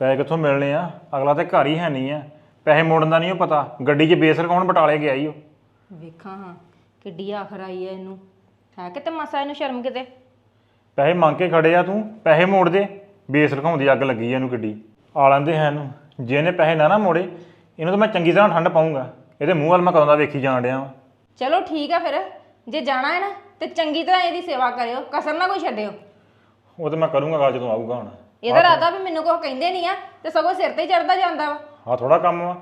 ਪੈਸੇ ਕਿੱਥੋਂ ਮਿਲਣੇ ਆ? ਅਗਲਾ ਤੇ ਘਰ ਹੀ ਹੈ ਨਹੀਂ ਆ। ਪੈਸੇ ਮੋੜਨ ਦਾ ਨਹੀਂ ਉਹ ਪਤਾ। ਗੱਡੀ 'ਚ ਬੇਸ ਰਖਾਉਣ ਬਟਾਲੇ ਗਿਆ ਈ ਉਹ। ਵੇਖਾਂ ਹਾਂ ਕਿੱਡੀ ਆਖਰ ਆਈ ਐ ਇਹਨੂੰ। ਹੈ ਕਿਤੇ ਮਾਸਾ ਇਹਨੂੰ ਸ਼ਰਮ ਕਿਤੇ? ਪੈਸੇ ਮੰਗ ਕੇ ਖੜੇ ਆ ਤੂੰ। ਪੈਸੇ ਮੋੜ ਦੇ। ਬੇਸ ਰਖਾਉਂਦੀ ਅੱਗ ਲੱਗੀ ਆ ਇਹਨੂੰ ਗੱਡੀ ਆ ਲੈਂਦੇ ਹੈ ਇਹਨੂੰ। ਜੇ ਇਹਨੇ ਪੈਸੇ ਨਾ ਨਾ ਮੋੜੇ ਇਹਨੂੰ ਤਾਂ ਮੈਂ ਚੰਗੀ ਤਰ੍ਹਾਂ ਠੰਡ ਪਾਉਂਗਾ ਇਹਦੇ ਮੂੰਹ ਵੱਲ ਮੈਂ ਕਦੋਂ ਦਾ ਵੇਖੀ ਜਾਣ ਡਿਆ ਵਾਂ। ਚਲੋ ਠੀਕ ਆ ਫਿਰ। ਜੇ ਜਾਣਾ ਹੈ ਨਾ ਤੇ ਚੰਗੀ ਤਰ੍ਹਾਂ ਇਹਦੀ ਸੇਵਾ ਕਰਿਓ। ਕਸਰ ਨਾ ਕੋਈ ਛੱਡਿਓ। ਉਹ ਤਾਂ ਮੈਂ ਕਰੂੰਗਾ ਗੱਲ ਜਦੋਂ ਆਊਗਾ ਹੁਣ। ਇਹਦਾ ਰਾਤਾ ਵੀ ਮੈਨੂੰ ਕੁਛ ਕਹਿੰਦੇ ਨਹੀਂ ਆ ਤੇ ਸਗੋਂ ਸਿਰ ਤੇ ਚੜਦਾ ਜਾਂਦਾ ਵਾ। ਆ ਥੋੜਾ ਕੰਮ ਵਾ।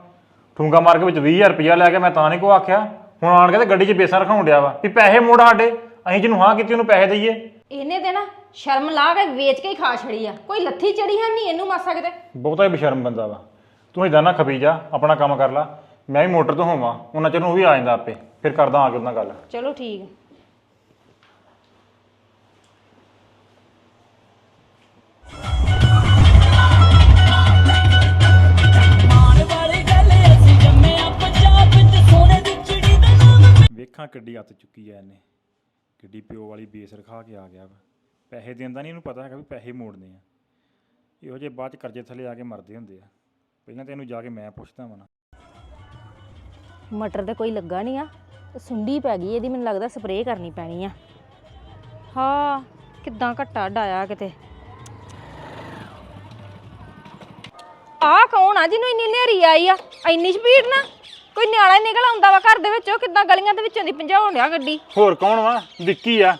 ਠੂੰਗਾ ਮਾਰ ਕੇ ਵਿੱਚ 20000 ਰੁਪਇਆ ਲੈ ਕੇ ਮੈਂ ਤਾਂ ਨਹੀਂ ਕੋ ਆਖਿਆ। ਹੁਣ ਆਣ ਕੇ ਤੇ ਗੱਡੀ 'ਚ ਬੇਸਾਂ ਰਖਾਉਣ ਡਿਆ ਵਾ ਵੀ ਪੈਸੇ ਮੋੜ ਸਾਡੇ। ਅਸੀਂ ਜਿਹਨੂੰ ਹਾਂ ਕੀਤੀ ਉਹਨੂੰ ਪੈਸੇ ਦਈਏ। ਇਹਨੇ ਤੇ ਨਾ ਸ਼ਰਮ ਲਾ ਕੇ ਵੇਚ ਕੇ ਹੀ ਖਾ ਛੜੀ ਆ। ਕੋਈ ਲੱਥੀ ਚੜੀ ਹੈ ਨਹੀਂ ਇਹਨੂੰ ਮਾਸਾ ਕਿਤੇ? ਬਹੁਤਾ ਹੀ ਬੇਸ਼ਰਮ ਬੰਦਾ ਵਾ। ਤੂੰ ਇਦਾਂ ਨਾ ਖਪੀ ਜਾ ਆਪਣਾ ਕੰਮ ਕਰ ਲਾ। ਮੈਂ ਵੀ ਮੋਟਰ ਤੋਂ ਹੋਵਾਂ ਉਹਨਾਂ ਚਿਰ ਨੂੰ ਉਹ ਵੀ ਆ ਜਾਂਦਾ ਆਪੇ। ਫਿਰ ਕਰਦਾ ਆ ਕੇ ਉਹਨਾਂ ਗੱਲ। ਚਲੋ ਠੀਕ ਆ। ਵੇਖਾਂ ਕਿੱਡੀ ਹੱਥ ਚੁੱਕੀ ਐ ਇਹਨੇ। ਕਿੱਡੀ ਪਿਓ ਵਾਲੀ ਬੇਸ ਰਖਾ ਕੇ ਆ ਗਿਆ ਵਾ। ਪੈਸੇ ਦਿੰਦਾ ਨਹੀਂ ਇਹਨੂੰ ਪਤਾ ਹੈਗਾ ਵੀ ਪੈਸੇ ਮੋੜਨੇ ਆ। ਇਹੋ ਜਿਹੇ ਬਾਅਦ ਚ ਕਰਜ਼ੇ ਥੱਲੇ ਆ ਕੇ ਮਰਦੇ ਹੁੰਦੇ ਆ। ਪਹਿਲਾਂ ਤਾਂ ਇਹਨੂੰ ਜਾ ਕੇ ਮੈਂ ਪੁੱਛਦਾ ਵਾਂ ਨਾ। ਮਟਰ ਤੇ ਕੋਈ ਲੱਗਾ ਨਹੀਂ ਆ। ਤੇ ਸੁੰਡੀ ਪੈ ਗਈ ਇਹਦੀ ਮੈਨੂੰ ਲੱਗਦਾ ਸਪਰੇਅ ਕਰਨੀ ਪੈਣੀ ਆ। ਹਾਂ ਕਿੱਦਾਂ ਘੱਟਾ ਡਾਇਆ ਕਿਤੇ। ਆ ਕੌਣ ਆ ਜਿਹਨੂੰ ਇੰਨੀ ਹਨੇਰੀ ਆਈ ਆ? ਇੰਨੀ ਸਪੀਡ ਨਾ ਕੋਈ ਨਿਆਣਾ ਹੀ ਨਿਕਲ ਆਉਂਦਾ ਵਾ ਘਰ ਦੇ ਵਿੱਚੋਂ ਕਿੱਦਾਂ ਗਲੀਆਂ ਦੇ ਵਿੱਚੋਂ ਦੀ ਭੰਜਾਉਣ ਡਿਆ ਗੱਡੀ? ਹੋਰ ਕੌਣ ਵਾ? ਵਿੱਕੀ ਆ।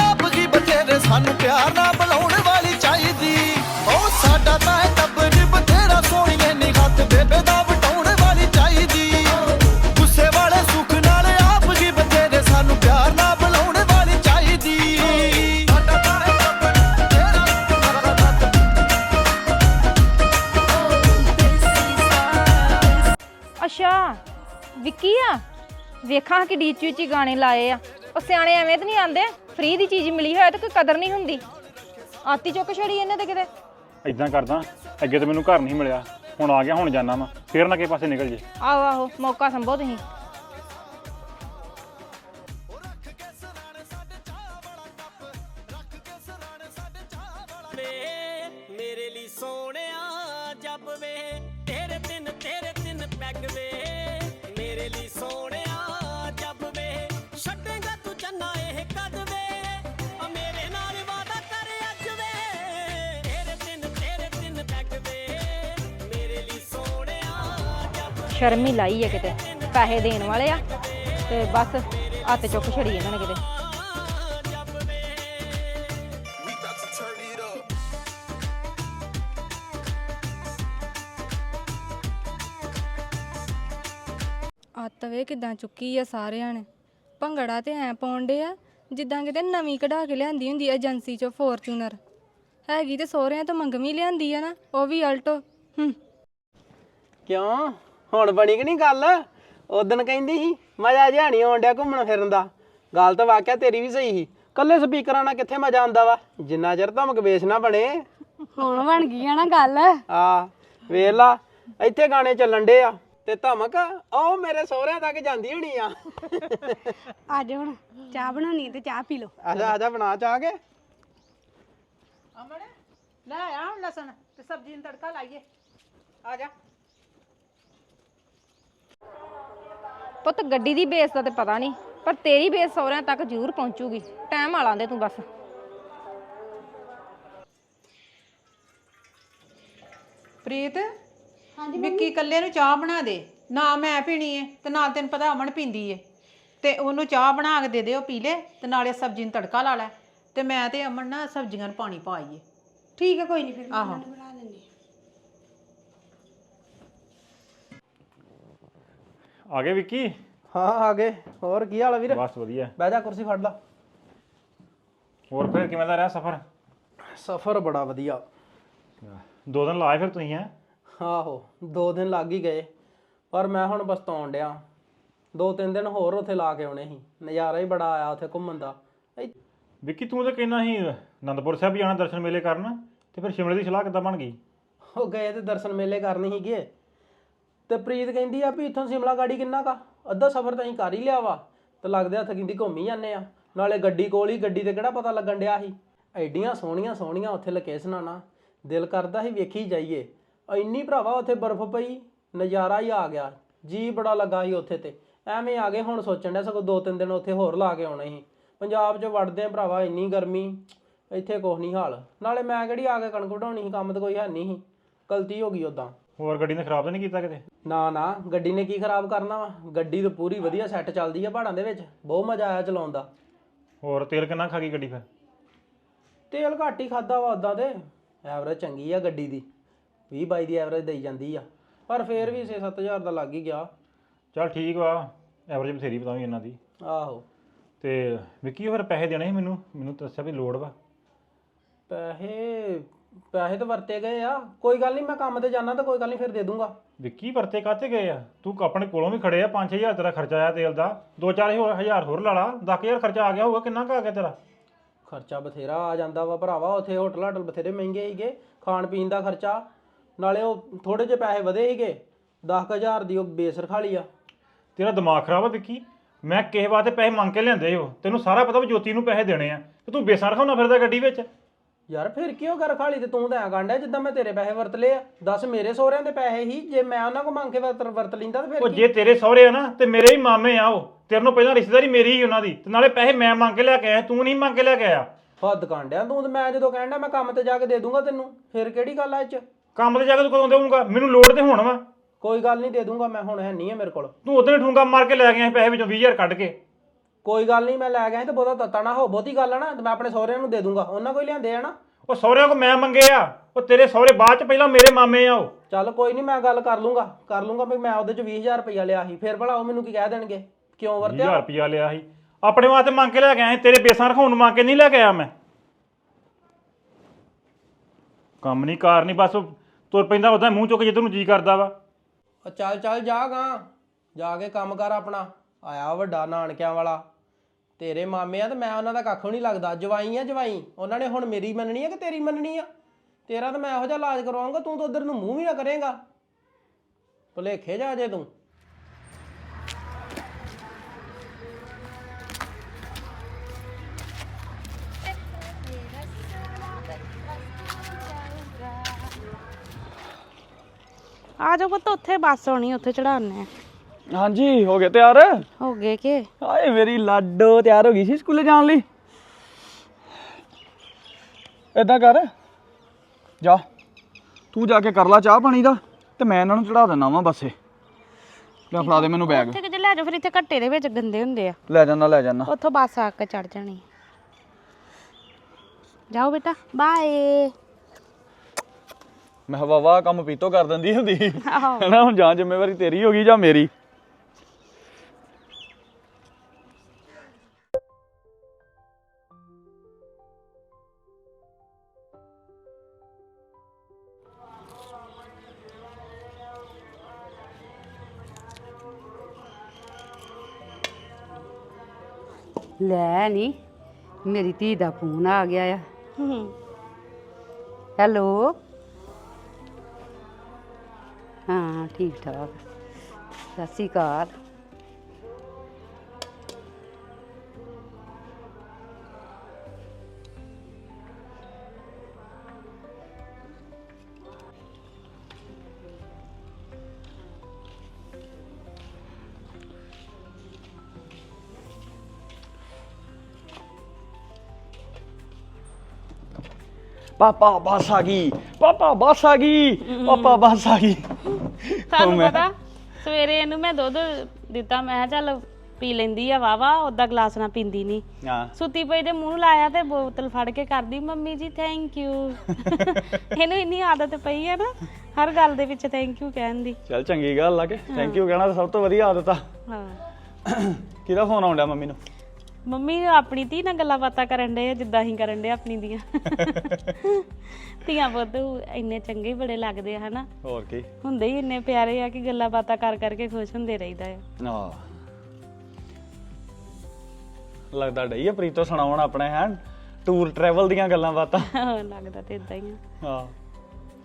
ਆਪ ਹੀ ਬਥੇਰੇ ਸਾਨੂੰ ਪਿਆਰ ਨਾਲ ਵੇਖਾਂ ਕਿ ਡੀਚੀ ਉੱਚੀ ਗਾਣੇ ਲਾਏ ਆ। ਉਹ ਸਿਆਣੇ ਐਵੇਂ ਤਾਂ ਨਹੀਂ ਆਂਦੇ? ਫ੍ਰੀ ਦੀ ਚੀਜ਼ ਮਿਲੀ ਹੋਏ ਤਾਂ ਕੋਈ ਕਦਰ ਨਹੀਂ ਹੁੰਦੀ। ਆਤੀ ਚੁੱਕ ਛੜੀ ਇਹਨੇ ਤੇ ਕਿਤੇ? ਇਦਾਂ ਕਰਦਾ ਅੱਗੇ ਤਾਂ ਮੈਨੂੰ ਘਰ ਨਹੀਂ ਮਿਲਿਆ। ਹੁਣ ਆ ਗਿਆ ਹੁਣ ਜਾਣਾ ਵਾ। ਫੇਰ ਨਾ ਕਿਸੇ ਪਾਸੇ ਨਿਕਲ ਜੇ। ਆਹੋ ਆਹੋ ਮੌਕਾ ਸੰਭੋ ਤੁਸੀਂ। ਸ਼ਰਮ ਹੀ ਲਾਈ ਆ ਕਿਤੇ। ਪੈਸੇ ਦੇਣ ਵਾਲੇ ਆ ਤੇ ਬਸ ਹੱਥ ਚੁੱਕ ਛੜੀ ਇਹਨਾਂ ਨੇ ਕਿਤੇ. ਅੱਤ ਵੇ ਕਿਦਾਂ ਚੁੱਕੀ ਆ ਸਾਰਿਆਂ ਨੇ। ਭੰਗੜਾ ਤੇ ਐ ਪਾਉਂਦੇ ਆ ਜਿੱਦਾਂ ਕਿਤੇ ਨਵੀਂ ਕਢਾ ਕੇ ਲਿਆਂਦੀ ਹੁੰਦੀ ਏਜੰਸੀ ਚੋਂ ਫੋਰਚੂਨਰ। ਹੈਗੀ ਤੇ ਸਹੁਰਿਆਂ ਤੋਂ ਮੰਗਵੀਂ ਲਿਆਂਦੀ ਆ ਨਾ ਉਹ ਵੀ ਅਲਟੋ। ਹੂੰ। ਕਿਉਂ? ਹੁਣ ਬਣੀ ਕਿ ਨਹੀਂ ਗੱਲ? ਉਦੋਂ ਕਹਿੰਦੀ ਸੀ ਮਜ਼ਾ ਜਿਹਾ ਨਹੀਂ ਆਉਣ ਡਿਆ ਘੁੰਮਣ ਫਿਰਨ ਦਾ। ਗੱਲ ਤਾਂ ਵਾਕਿਆ ਤੇਰੀ ਵੀ ਸਹੀ ਸੀ। ਕੱਲੇ ਸਪੀਕਰਾਂ ਨਾਲ ਕਿੱਥੇ ਮਜ਼ਾ ਆਉਂਦਾ ਵਾ? ਜਿੰਨਾ ਚਿਰ ਧਮਕ ਵੇਚ ਨਾ ਬਣੇ। ਹੁਣ ਬਣ ਗਈ ਆ ਨਾ ਗੱਲ। ਆ ਵੇਖ ਲਾ ਇੱਥੇ ਗਾਣੇ ਚੱਲਣ ਡੇ ਆ। ਤੇ ਧਮਕ ਉਹ ਮੇਰੇ ਸਹੁਰਿਆਂ ਤੱਕ ਜਾਂਦੀ ਹੋਣੀ ਆ। ਅੱਜ ਹੁਣ ਚਾਹ ਬਣਾਉਣੀ ਤੇ ਚਾਹ ਪੀ ਲਓ। ਆਜਾ ਆਜਾ ਬਣਾ ਚਾਹ ਕੇ। ਅਮਨ ਲੈ ਆ ਹੁਣ ਲਸਣ ਤੇ ਸਬਜ਼ੀ ਨੂੰ ਤੜਕਾ ਲਾਈਏ। ਆ ਜਾ। ਪੁੱਤ ਗੱਡੀ ਦੀ ਬੇਸ ਦਾ ਤੇ ਪਤਾ ਨਹੀਂ ਪਰ ਤੇਰੀ ਬੇਸ ਸਹੁਰਿਆਂ ਤੱਕ ਜ਼ਰੂਰ ਪਹੁੰਚੂਗੀ। ਟਾਈਮ ਆ ਲਾਂਦੇ ਤੂੰ ਬਸ। ਪ੍ਰੀਤ ਹਾਂਜੀ ਵਿੱਕੀ ਇਕੱਲੇ ਨੂੰ ਚਾਹ ਬਣਾ ਦੇ? ਨਾ ਮੈਂ ਪੀਣੀ ਏ ਤੇ ਨਾਲ ਤੈਨੂੰ ਪਤਾ ਅਮਨ ਪੀਂਦੀ ਏ। ਤੇ ਉਹਨੂੰ ਚਾਹ ਬਣਾ ਕੇ ਦੇ ਦੇ ਉਹ ਪੀ ਲੇ ਤੇ ਨਾਲੇ ਸਬਜ਼ੀ ਨੂੰ ਤੜਕਾ ਲਾ ਲੈ। ਤੇ ਮੈਂ ਤੇ ਅਮਨ ਨਾ ਸਬਜ਼ੀਆਂ ਨੂੰ ਪਾਣੀ ਪਾਈਏ ਠੀਕ ਹੈ ਕੋਈ ਨਹੀਂ ਫਿਰ ਮੈਂ ਆਹੋ। ਬਣਾ ਦਿੰਦੀ ਆ ਗਏ ਵਿੱਕੀ? ਹਾਂ ਆ ਗਏ। ਹੋਰ ਕੀ ਹਾਲ ਆ ਵੀਰ? ਬਸ ਵਧੀਆ। ਬਹਿ ਜਾ ਕੁਰਸੀ ਫੜ ਲਾ। ਹੋਰ ਫਿਰ ਕਿਵੇਂ ਦਾ ਰਿਹਾ ਸਫ਼ਰ? ਸਫ਼ਰ ਬੜਾ ਵਧੀਆ। ਦੋ ਦਿਨ ਲਾਏ ਫਿਰ ਤੁਸੀਂ ਹੈ? ਆਹੋ ਦੋ ਦਿਨ ਲੱਗ ਹੀ ਗਏ। ਪਰ ਮੈਂ ਹੁਣ ਪਛਤਾਉਣ ਡਿਆ। ਦੋ ਤਿੰਨ ਦਿਨ ਹੋਰ ਉੱਥੇ ਲਾ ਕੇ ਆਉਣੇ ਸੀ। ਨਜ਼ਾਰਾ ਹੀ ਬੜਾ ਆਇਆ ਉੱਥੇ ਘੁੰਮਣ ਦਾ। ਵਿੱਕੀ ਤੂੰ ਤਾਂ ਕਹਿਣਾ ਸੀ ਆਨੰਦਪੁਰ ਸਾਹਿਬ ਜਾਣਾ ਦਰਸ਼ਨ ਮੇਲੇ ਕਰਨ ਤੇ ਫਿਰ ਸ਼ਿਮਲੇ ਦੀ ਸਲਾਹ ਕਿੱਦਾਂ ਬਣ ਗਈ? ਉਹ ਗਏ ਤੇ ਦਰਸ਼ਨ ਮੇਲੇ ਕਰਨੇ ਸੀਗੇ ਤੇ ਪ੍ਰੀਤ ਕਹਿੰਦੀ ਆ ਵੀ ਇੱਥੋਂ ਸ਼ਿਮਲਾ ਗਾੜੀ ਕਿੰਨਾ ਕਾ ਅੱਧਾ ਸਫ਼ਰ ਤਾਂ ਅਸੀਂ ਕਰ ਹੀ ਲਿਆ ਵਾ। ਤੇ ਲੱਗਦੇ ਹੱਥ ਕਹਿੰਦੀ ਘੁੰਮੀ ਜਾਂਦੇ ਆ। ਨਾਲੇ ਗੱਡੀ ਕੋਲ ਹੀ ਗੱਡੀ ਤੇ ਕਿਹੜਾ ਪਤਾ ਲੱਗਣ ਡਿਆ ਸੀ? ਐਡੀਆਂ ਸੋਹਣੀਆਂ ਸੋਹਣੀਆਂ ਉੱਥੇ ਲੋਕੇਸ਼ਨਾਂ ਨਾ। ਦਿਲ ਕਰਦਾ ਸੀ ਵੇਖੀ ਜਾਈਏ। ਇੰਨੀ ਭਰਾਵਾ ਉੱਥੇ ਬਰਫ਼ ਪਈ, ਨਜ਼ਾਰਾ ਹੀ ਆ ਗਿਆ। ਜੀ ਬੜਾ ਲੱਗਾ ਸੀ ਉੱਥੇ ਤੇ। ਐਵੇਂ ਆ ਗਏ ਹੁਣ ਸੋਚਣ ਡਿਆ, ਸਗੋਂ ਦੋ ਤਿੰਨ ਦਿਨ ਉੱਥੇ ਹੋਰ ਲਾ ਕੇ ਆਉਣੇ ਸੀ। ਪੰਜਾਬ 'ਚ ਵੜਦੇ ਆ ਭਰਾਵਾ, ਇੰਨੀ ਗਰਮੀ, ਇੱਥੇ ਕੁਛ ਨਹੀਂ ਹਾਲ। ਨਾਲੇ ਮੈਂ ਕਿਹੜੀ ਆ ਕੇ ਕਣਕ ਵਢਾਉਣੀ ਸੀ, ਕੰਮ ਤਾਂ ਕੋਈ ਹੈ ਨਹੀਂ ਸੀ। ਗਲਤੀ ਹੋ ਗਈ ਉਦਾਂ ਹੋਰ ਗੱਡੀ ਨੇ ਖਰਾਬ ਤਾਂ ਨਹੀਂ ਕੀਤਾ ਕਿਤੇ? ਨਾ ਨਾ ਗੱਡੀ ਨੇ ਕੀ ਖਰਾਬ ਕਰਨਾ ਵਾ? ਗੱਡੀ ਤਾਂ ਪੂਰੀ ਵਧੀਆ ਸੈੱਟ ਚੱਲਦੀ ਆ ਪਹਾੜਾਂ ਦੇ ਵਿੱਚ। ਬਹੁਤ ਮਜ਼ਾ ਆਇਆ ਚਲਾਉਣ ਦਾ। ਹੋਰ ਤੇਲ ਕਿੰਨਾ ਖਾ ਗਈ ਗੱਡੀ ਫਿਰ? ਤੇਲ ਘੱਟ ਹੀ ਖਾਦਾ ਵਾ ਉਦਾਂ ਤੇ। ਐਵਰੇਜ ਚੰਗੀ ਆ ਗੱਡੀ ਦੀ। 20 22 ਦੀ ਐਵਰੇਜ ਦੇਈ ਜਾਂਦੀ ਆ। ਪਰ ਫੇਰ ਵੀ 6-7000 ਦਾ ਲੱਗ ਹੀ ਗਿਆ। ਚੱਲ ਠੀਕ ਵਾ। ਐਵਰੇਜ ਬਥੇਰੀ ਪਤਾ ਵੀ ਇਹਨਾਂ ਦੀ। ਆਹੋ। ਤੇ ਵਿੱਕੀ ਫਿਰ ਪੈਸੇ ਦੇਣੇ ਸੀ ਮੈਨੂੰ? ਮੈਨੂੰ ਦੱਸਿਆ ਵੀ ਲੋੜ ਵਾ। ਪੈਸੇ ਪੈਸੇ ਤਾਂ ਵਰਤੇ ਗਏ ਆ। ਕੋਈ ਗੱਲ ਨਹੀਂ ਮੈਂ ਕੰਮ ਤੇ ਜਾਣਾ ਤਾਂ ਕੋਈ ਗੱਲ ਨਹੀਂ ਫਿਰ ਦੇ ਦੂੰਗਾ। ਵਿੱਕੀ ਵਰਤੇ ਕਾਤੇ ਗਏ ਆ? ਤੂੰ ਆਪਣੇ ਕੋਲੋਂ ਵੀ ਖੜੇ ਆ 5-6000 ਤੇਰਾ ਖਰਚਾ ਆਇਆ ਤੇਲ ਦਾ। 2-4000 ਹਜ਼ਾਰ ਹੋਰ ਲਾ ਲਾ 10000 ਖਰਚਾ ਆ ਗਿਆ ਹੋਊਗਾ ਕਿੰਨਾ ਕੁ ਆ ਗਿਆ ਤੇਰਾ? ਖਰਚਾ ਬਥੇਰਾ ਆ ਜਾਂਦਾ ਵਾ ਭਰਾਵਾ ਉੱਥੇ ਹੋਟਲ ਹਾਟਲ ਬਥੇਰੇ ਮਹਿੰਗੇ ਸੀਗੇ ਖਾਣ ਪੀਣ ਦਾ ਖਰਚਾ। ਨਾਲੇ ਉਹ ਥੋੜੇ ਜਿਹੇ ਪੈਸੇ ਵਧੇ ਸੀਗੇ 10000 ਦੀ ਉਹ ਬੇਸ ਰਖਾ ਲਈ ਆ। ਤੇਰਾ ਦਿਮਾਗ ਖਰਾਬ ਆ ਵਿੱਕੀ। ਮੈਂ ਕਿਸੇ ਵਾਸਤੇ ਪੈਸੇ ਮੰਗ ਕੇ ਲਿਆਂਦੇ ਹੋ ਤੈਨੂੰ ਸਾਰਾ ਪਤਾ ਵੀ ਜੋਤੀ ਨੂੰ ਪੈਸੇ ਦੇਣੇ ਆ। ਤੇ ਤੂੰ ਬੇਸਾਂ ਰਖਾਉਣਾ ਫਿਰਦਾ ਗੱਡੀ ਵਿੱਚ? ਯਾਰ ਫਿਰ ਕਿਉਂ ਕਰ ਖਾਲੀ ਤੇ ਤੂੰ ਤਾਂ ਐ ਜਿੱਦਾਂ ਮੈਂ ਤੇਰੇ ਪੈਸੇ ਵਰਤ ਲਏ ਆ? ਦੱਸ ਮੇਰੇ ਸਹੁਰਿਆਂ ਦੇ ਪੈਸੇ ਹੀ ਜੇ ਮੈਂ ਉਹਨਾਂ ਕੋ ਮੰਗ ਕੇ ਵਰਤ ਵਰਤ ਲਿੰਦਾ ਤੇ ਉਹ ਫਿਰ ਜੇ ਤੇਰੇ ਸਹੁਰੇ ਆ ਨਾ ਤੇ ਮੇਰੇ ਹੀ ਮਾਮੇ ਆ ਉਹ। ਤੇਰੇ ਨੂੰ ਪਹਿਲਾਂ ਰਿਸ਼ਤੇਦਾਰੀ ਮੇਰੀ ਹੀ ਉਹਨਾਂ ਦੀ। ਤੇ ਨਾਲੇ ਪੈਸੇ ਮੈਂ ਮੰਗ ਕੇ ਲਿਆ ਕੇ ਆਇਆ ਤੂੰ ਨਹੀਂ ਮੰਗ ਕੇ ਲਿਆ ਕੇ ਆਇਆ। ਹੱਦ ਕਾਂਡਿਆ ਤੂੰ ਤੇ ਮੈਂ ਜਦੋਂ ਕਹਿੰਦਾ ਮੈਂ ਕੰਮ ਤੇ ਜਾ ਕੇ ਦੇ ਦੂੰਗਾ ਤੈਨੂੰ। ਫਿਰ ਕਿਹੜੀ ਗੱਲ ਆ ਇਹ ਚ? ਕੰਮ ਤੇ ਜਾ ਕੇ ਤੂੰ ਕਦੋਂ ਦੇਊਂਗਾ? ਮੈਨੂੰ ਲੋੜ ਤੇ ਹੁਣ ਵਾ। ਕੋਈ ਗੱਲ ਨਹੀਂ ਦੇ ਦੂੰਗਾ ਮੈਂ ਹੁਣ ਹੈ ਨਹੀਂ ਹੈ ਮੇਰੇ ਕੋਲ। ਤੂੰ ਉਦੋਂ ਠੂੰਗਾ ਮਾਰ ਕੇ ਲੈ ਗਿਆ ਸੀ ਪੈਸੇ ਵਿੱਚੋਂ 20000 ਕੱਢ ਕੇ। ਕੋਈ ਗੱਲ ਨਹੀਂ ਮੈਂ ਲੈ ਗਿਆ ਸੀ ਤੇ ਬਹੁਤਾ ਤੱਤਾ ਨਾ ਹੋ ਬਹੁਤੀ ਗੱਲ ਆ ਨਾ ਤੇ ਮੈਂ ਆਪਣੇ ਸਹੁਰਿਆਂ ਨੂੰ ਦੇ ਦੂੰਗਾ। ਉਹਨਾਂ ਕੋਈ ਲਿਆਂਦੇ ਆ ਨਾ? ਉਹ ਸਹੁਰਿਆਂ ਕੋ ਮੈਂ ਮੰਗੇ ਆ ਉਹ ਤੇਰੇ ਸਹੁਰੇ ਬਾਅਦ ਚ ਪਹਿਲਾਂ ਮੇਰੇ ਮਾਮੇ ਆ ਉਹ। ਚੱਲ ਕੋਈ ਨਹੀਂ ਮੈਂ ਗੱਲ ਕਰ ਲੂੰਗਾ ਕਰ ਲੂੰਗਾ ਵੀ ਮੈਂ ਉਹਦੇ ਚ 20000 ਰੁਪਇਆ ਲਿਆ ਸੀ। ਫਿਰ ਭਲਾ ਉਹ ਮੈਨੂੰ ਕੀ ਕਹਿ ਦੇਣਗੇ? ਕਿਉਂ 20000 ਵਰਤਿਆ ਰੁਪਿਆ ਲਿਆ ਸੀ। ਆਪਣੇ ਵਾਸਤੇ ਮੰਗ ਕੇ ਲੈ ਕੇ ਸੀ, ਤੇਰੇ ਬੇਸਾਂ ਰਖਾਉਣ ਨੂੰ ਮੰਗ ਕੇ ਨਹੀਂ ਲੈ ਕੇ ਆਇਆ ਮੈਂ। ਕੰਮ ਨਹੀਂ ਕਾਰ ਨਹੀਂ ਬਸ ਉਹ ਤੁਰ ਪੈਂਦਾ ਉਦਾਂ ਮੂੰਹ ਚੁੱਕ ਜਿੱਧਰ ਨੂੰ ਜੀ ਕਰਦਾ ਵਾ। ਉਹ ਚੱਲ ਚੱਲ ਜਾ ਗਾ। ਜਾ ਕੇ ਕੰਮ ਕਰ ਆਪਣਾ। ਆਇਆ ਵੱਡਾ ਨਾਨਕਿਆਂ ਵਾਲਾ। ਤੇਰੇ ਮਾਮੇ ਆ ਤੇ ਮੈਂ ਉਹਨਾਂ ਦਾ ਕੱਖ ਨਹੀਂ ਲੱਗਦਾ। ਜਵਾਈ ਆ, ਜਵਾਈ। ਉਹਨਾਂ ਨੇ ਹੁਣ ਮੇਰੀ ਮੰਨਣੀ ਆ ਕਿ ਤੇਰੀ ਮੰਨਣੀ ਆ? ਤੇਰਾ ਤਾਂ ਮੈਂ ਇਹੋ ਜਿਹਾ ਇਲਾਜ ਕਰਵਾਉਂਗਾ, ਤੂੰ ਤਾਂ ਉਧਰ ਨੂੰ ਮੂੰਹ ਵੀ ਨਾ ਕਰੇਗਾ। ਭੁਲੇਖੇ ਜਾ ਜੇ ਤੂੰ। ਆ ਜਾਓ ਪੁੱਤ, ਉੱਥੇ ਬੱਸ ਆਉਣੀ ਉੱਥੇ ਚੜਾਉਣੇ ਆ। ਹਾਂਜੀ ਹੋ ਗਏ ਤਿਆਰ? ਹੋ ਗਏ ਕਿ? ਹਾਏ ਮੇਰੀ ਲਾਡੋ ਤਿਆਰ ਹੋ ਗਈ ਸੀ ਸਕੂਲੇ ਜਾਣ ਲਈ। ਏਦਾਂ ਕਰ ਜਾ। ਤੂੰ ਜਾ ਕੇ ਕਰ ਲੈ ਚਾਹ ਪਾਣੀ ਦਾ ਤੇ ਮੈਂ ਇਹਨਾਂ ਨੂੰ ਚੜਾ ਦਿੰਦਾ ਵਾਂ ਬੱਸੇ। ਲੈ ਫੜਾ ਦੇ ਮੈਨੂੰ ਬੈਗ। ਉੱਥੇ ਕਿਤੇ ਲੈ ਜਾਓ ਫਿਰ ਇੱਥੇ ਘੱਟੇ ਦੇ ਵਿੱਚ ਗੰਦੇ ਹੁੰਦੇ ਆ। ਲੈ ਜਾਣਾ ਲੈ ਜਾਣਾ ਉੱਥੋਂ ਬੱਸ ਆ ਕੇ ਚੜ ਜਾਣੀ। ਜਾਓ ਬੇਟਾ ਬਾਏ। ਮੈਂ ਹਵਾ ਵਾ ਕੰਮ ਪੀਤੋ ਕਰ ਦਿੰਦੀ ਹੁੰਦੀ ਆਹੋ। ਹੈਨਾ ਹੁਣ ਜਾਂ ਜ਼ਿੰਮੇਵਾਰੀ ਤੇਰੀ ਹੋ ਗਈ ਜਾਂ ਮੇਰੀ? ਲੈ ਨਹੀਂ ਮੇਰੀ ਧੀ ਦਾ ਫੋਨ ਆ ਗਿਆ ਆ। ਹੈਲੋ। ਹਾਂ ਠੀਕ ਠਾਕ। ਸਤਿ ਸ਼੍ਰੀ ਅਕਾਲ। ਪਾਪਾ ਬੱਸ ਆ ਗਈ ਪਾਪਾ ਬੱਸ ਆ ਗਈ ਪਾਪਾ ਬੱਸ ਆ ਗਈ। ਤੁਹਾਨੂੰ ਪਤਾ ਸਵੇਰੇ ਇਹਨੂੰ ਮੈਂ ਦੁੱਧ ਦਿੱਤਾ ਮੈਂ ਕਿਹਾ ਚੱਲ ਪੀ ਲੈਂਦੀ ਆ ਵਾਵਾ ਉਹਦਾ ਗਲਾਸ ਨਾ ਪੀਂਦੀ ਨਹੀਂ ਹਾਂ। ਸੁੱਤੀ ਪਈ ਦੇ ਮੂੰਹ ਨੂੰ ਲਾਇਆ ਤੇ ਬੋਤਲ ਫੜ ਕੇ ਕਰਦੀ ਮੰਮੀ ਜੀ ਥੈਂਕ ਯੂ (laughs) ਇਹਨੂੰ ਇੰਨੀ ਆਦਤ ਪਈ ਆ ਨਾ ਹਰ ਗੱਲ ਦੇ ਵਿੱਚ ਥੈਂਕ ਯੂ ਕਹਿਣ ਦੀ। ਚੱਲ ਚੰਗੀ ਗੱਲ ਆ ਕਿ ਥੈਂਕ ਯੂ ਕਹਿਣਾ ਤਾਂ ਸਭ ਤੋਂ ਵਧੀਆ ਆਦਤ ਆ। ਹਾਂ। ਕਿਹਦਾ ਫੋਨ ਆਉਂਦਾ ਮੰਮੀ ਨੂੰ? ਮੰਮੀ ਆਪਣੀ ਧੀ ਨਾਲ ਗੱਲਾਂ ਬਾਤਾਂ ਕਰਨ ਦੇ ਜਿੱਦਾਂ ਹੀ ਕਰਨ ਦੇ ਆਪਣੀ ਦੀਆਂ। (laughs) ਧੀਆਂ ਪੁੱਤ ਇੰਨੇ ਚੰਗੇ ਹੀ ਬੜੇ ਲੱਗਦੇ ਆ ਹਨਾ? ਹੋਰ ਕੀ? ਹੁੰਦੇ ਹੀ ਇੰਨੇ ਪਿਆਰੇ ਆ ਕਿ ਗੱਲਾਂ ਬਾਤਾਂ ਕਰ ਕਰਕੇ ਖੁਸ਼ ਹੁੰਦੇ ਰਹੀਦਾ ਆ। ਆ ਲੱਗਦਾ ਡਈ ਆ ਪ੍ਰੀਤੋ ਸੁਣਾਉਣ ਆਪਣੇ ਹੈ? ਟੂਰ ਟਰੈਵਲ ਦੀਆਂ ਗੱਲਾਂ ਬਾਤਾਂ। (laughs) ਲੱਗਦਾ ਤੇ ਇਦਾਂ ਹੀ ਆ। ਹਾਂ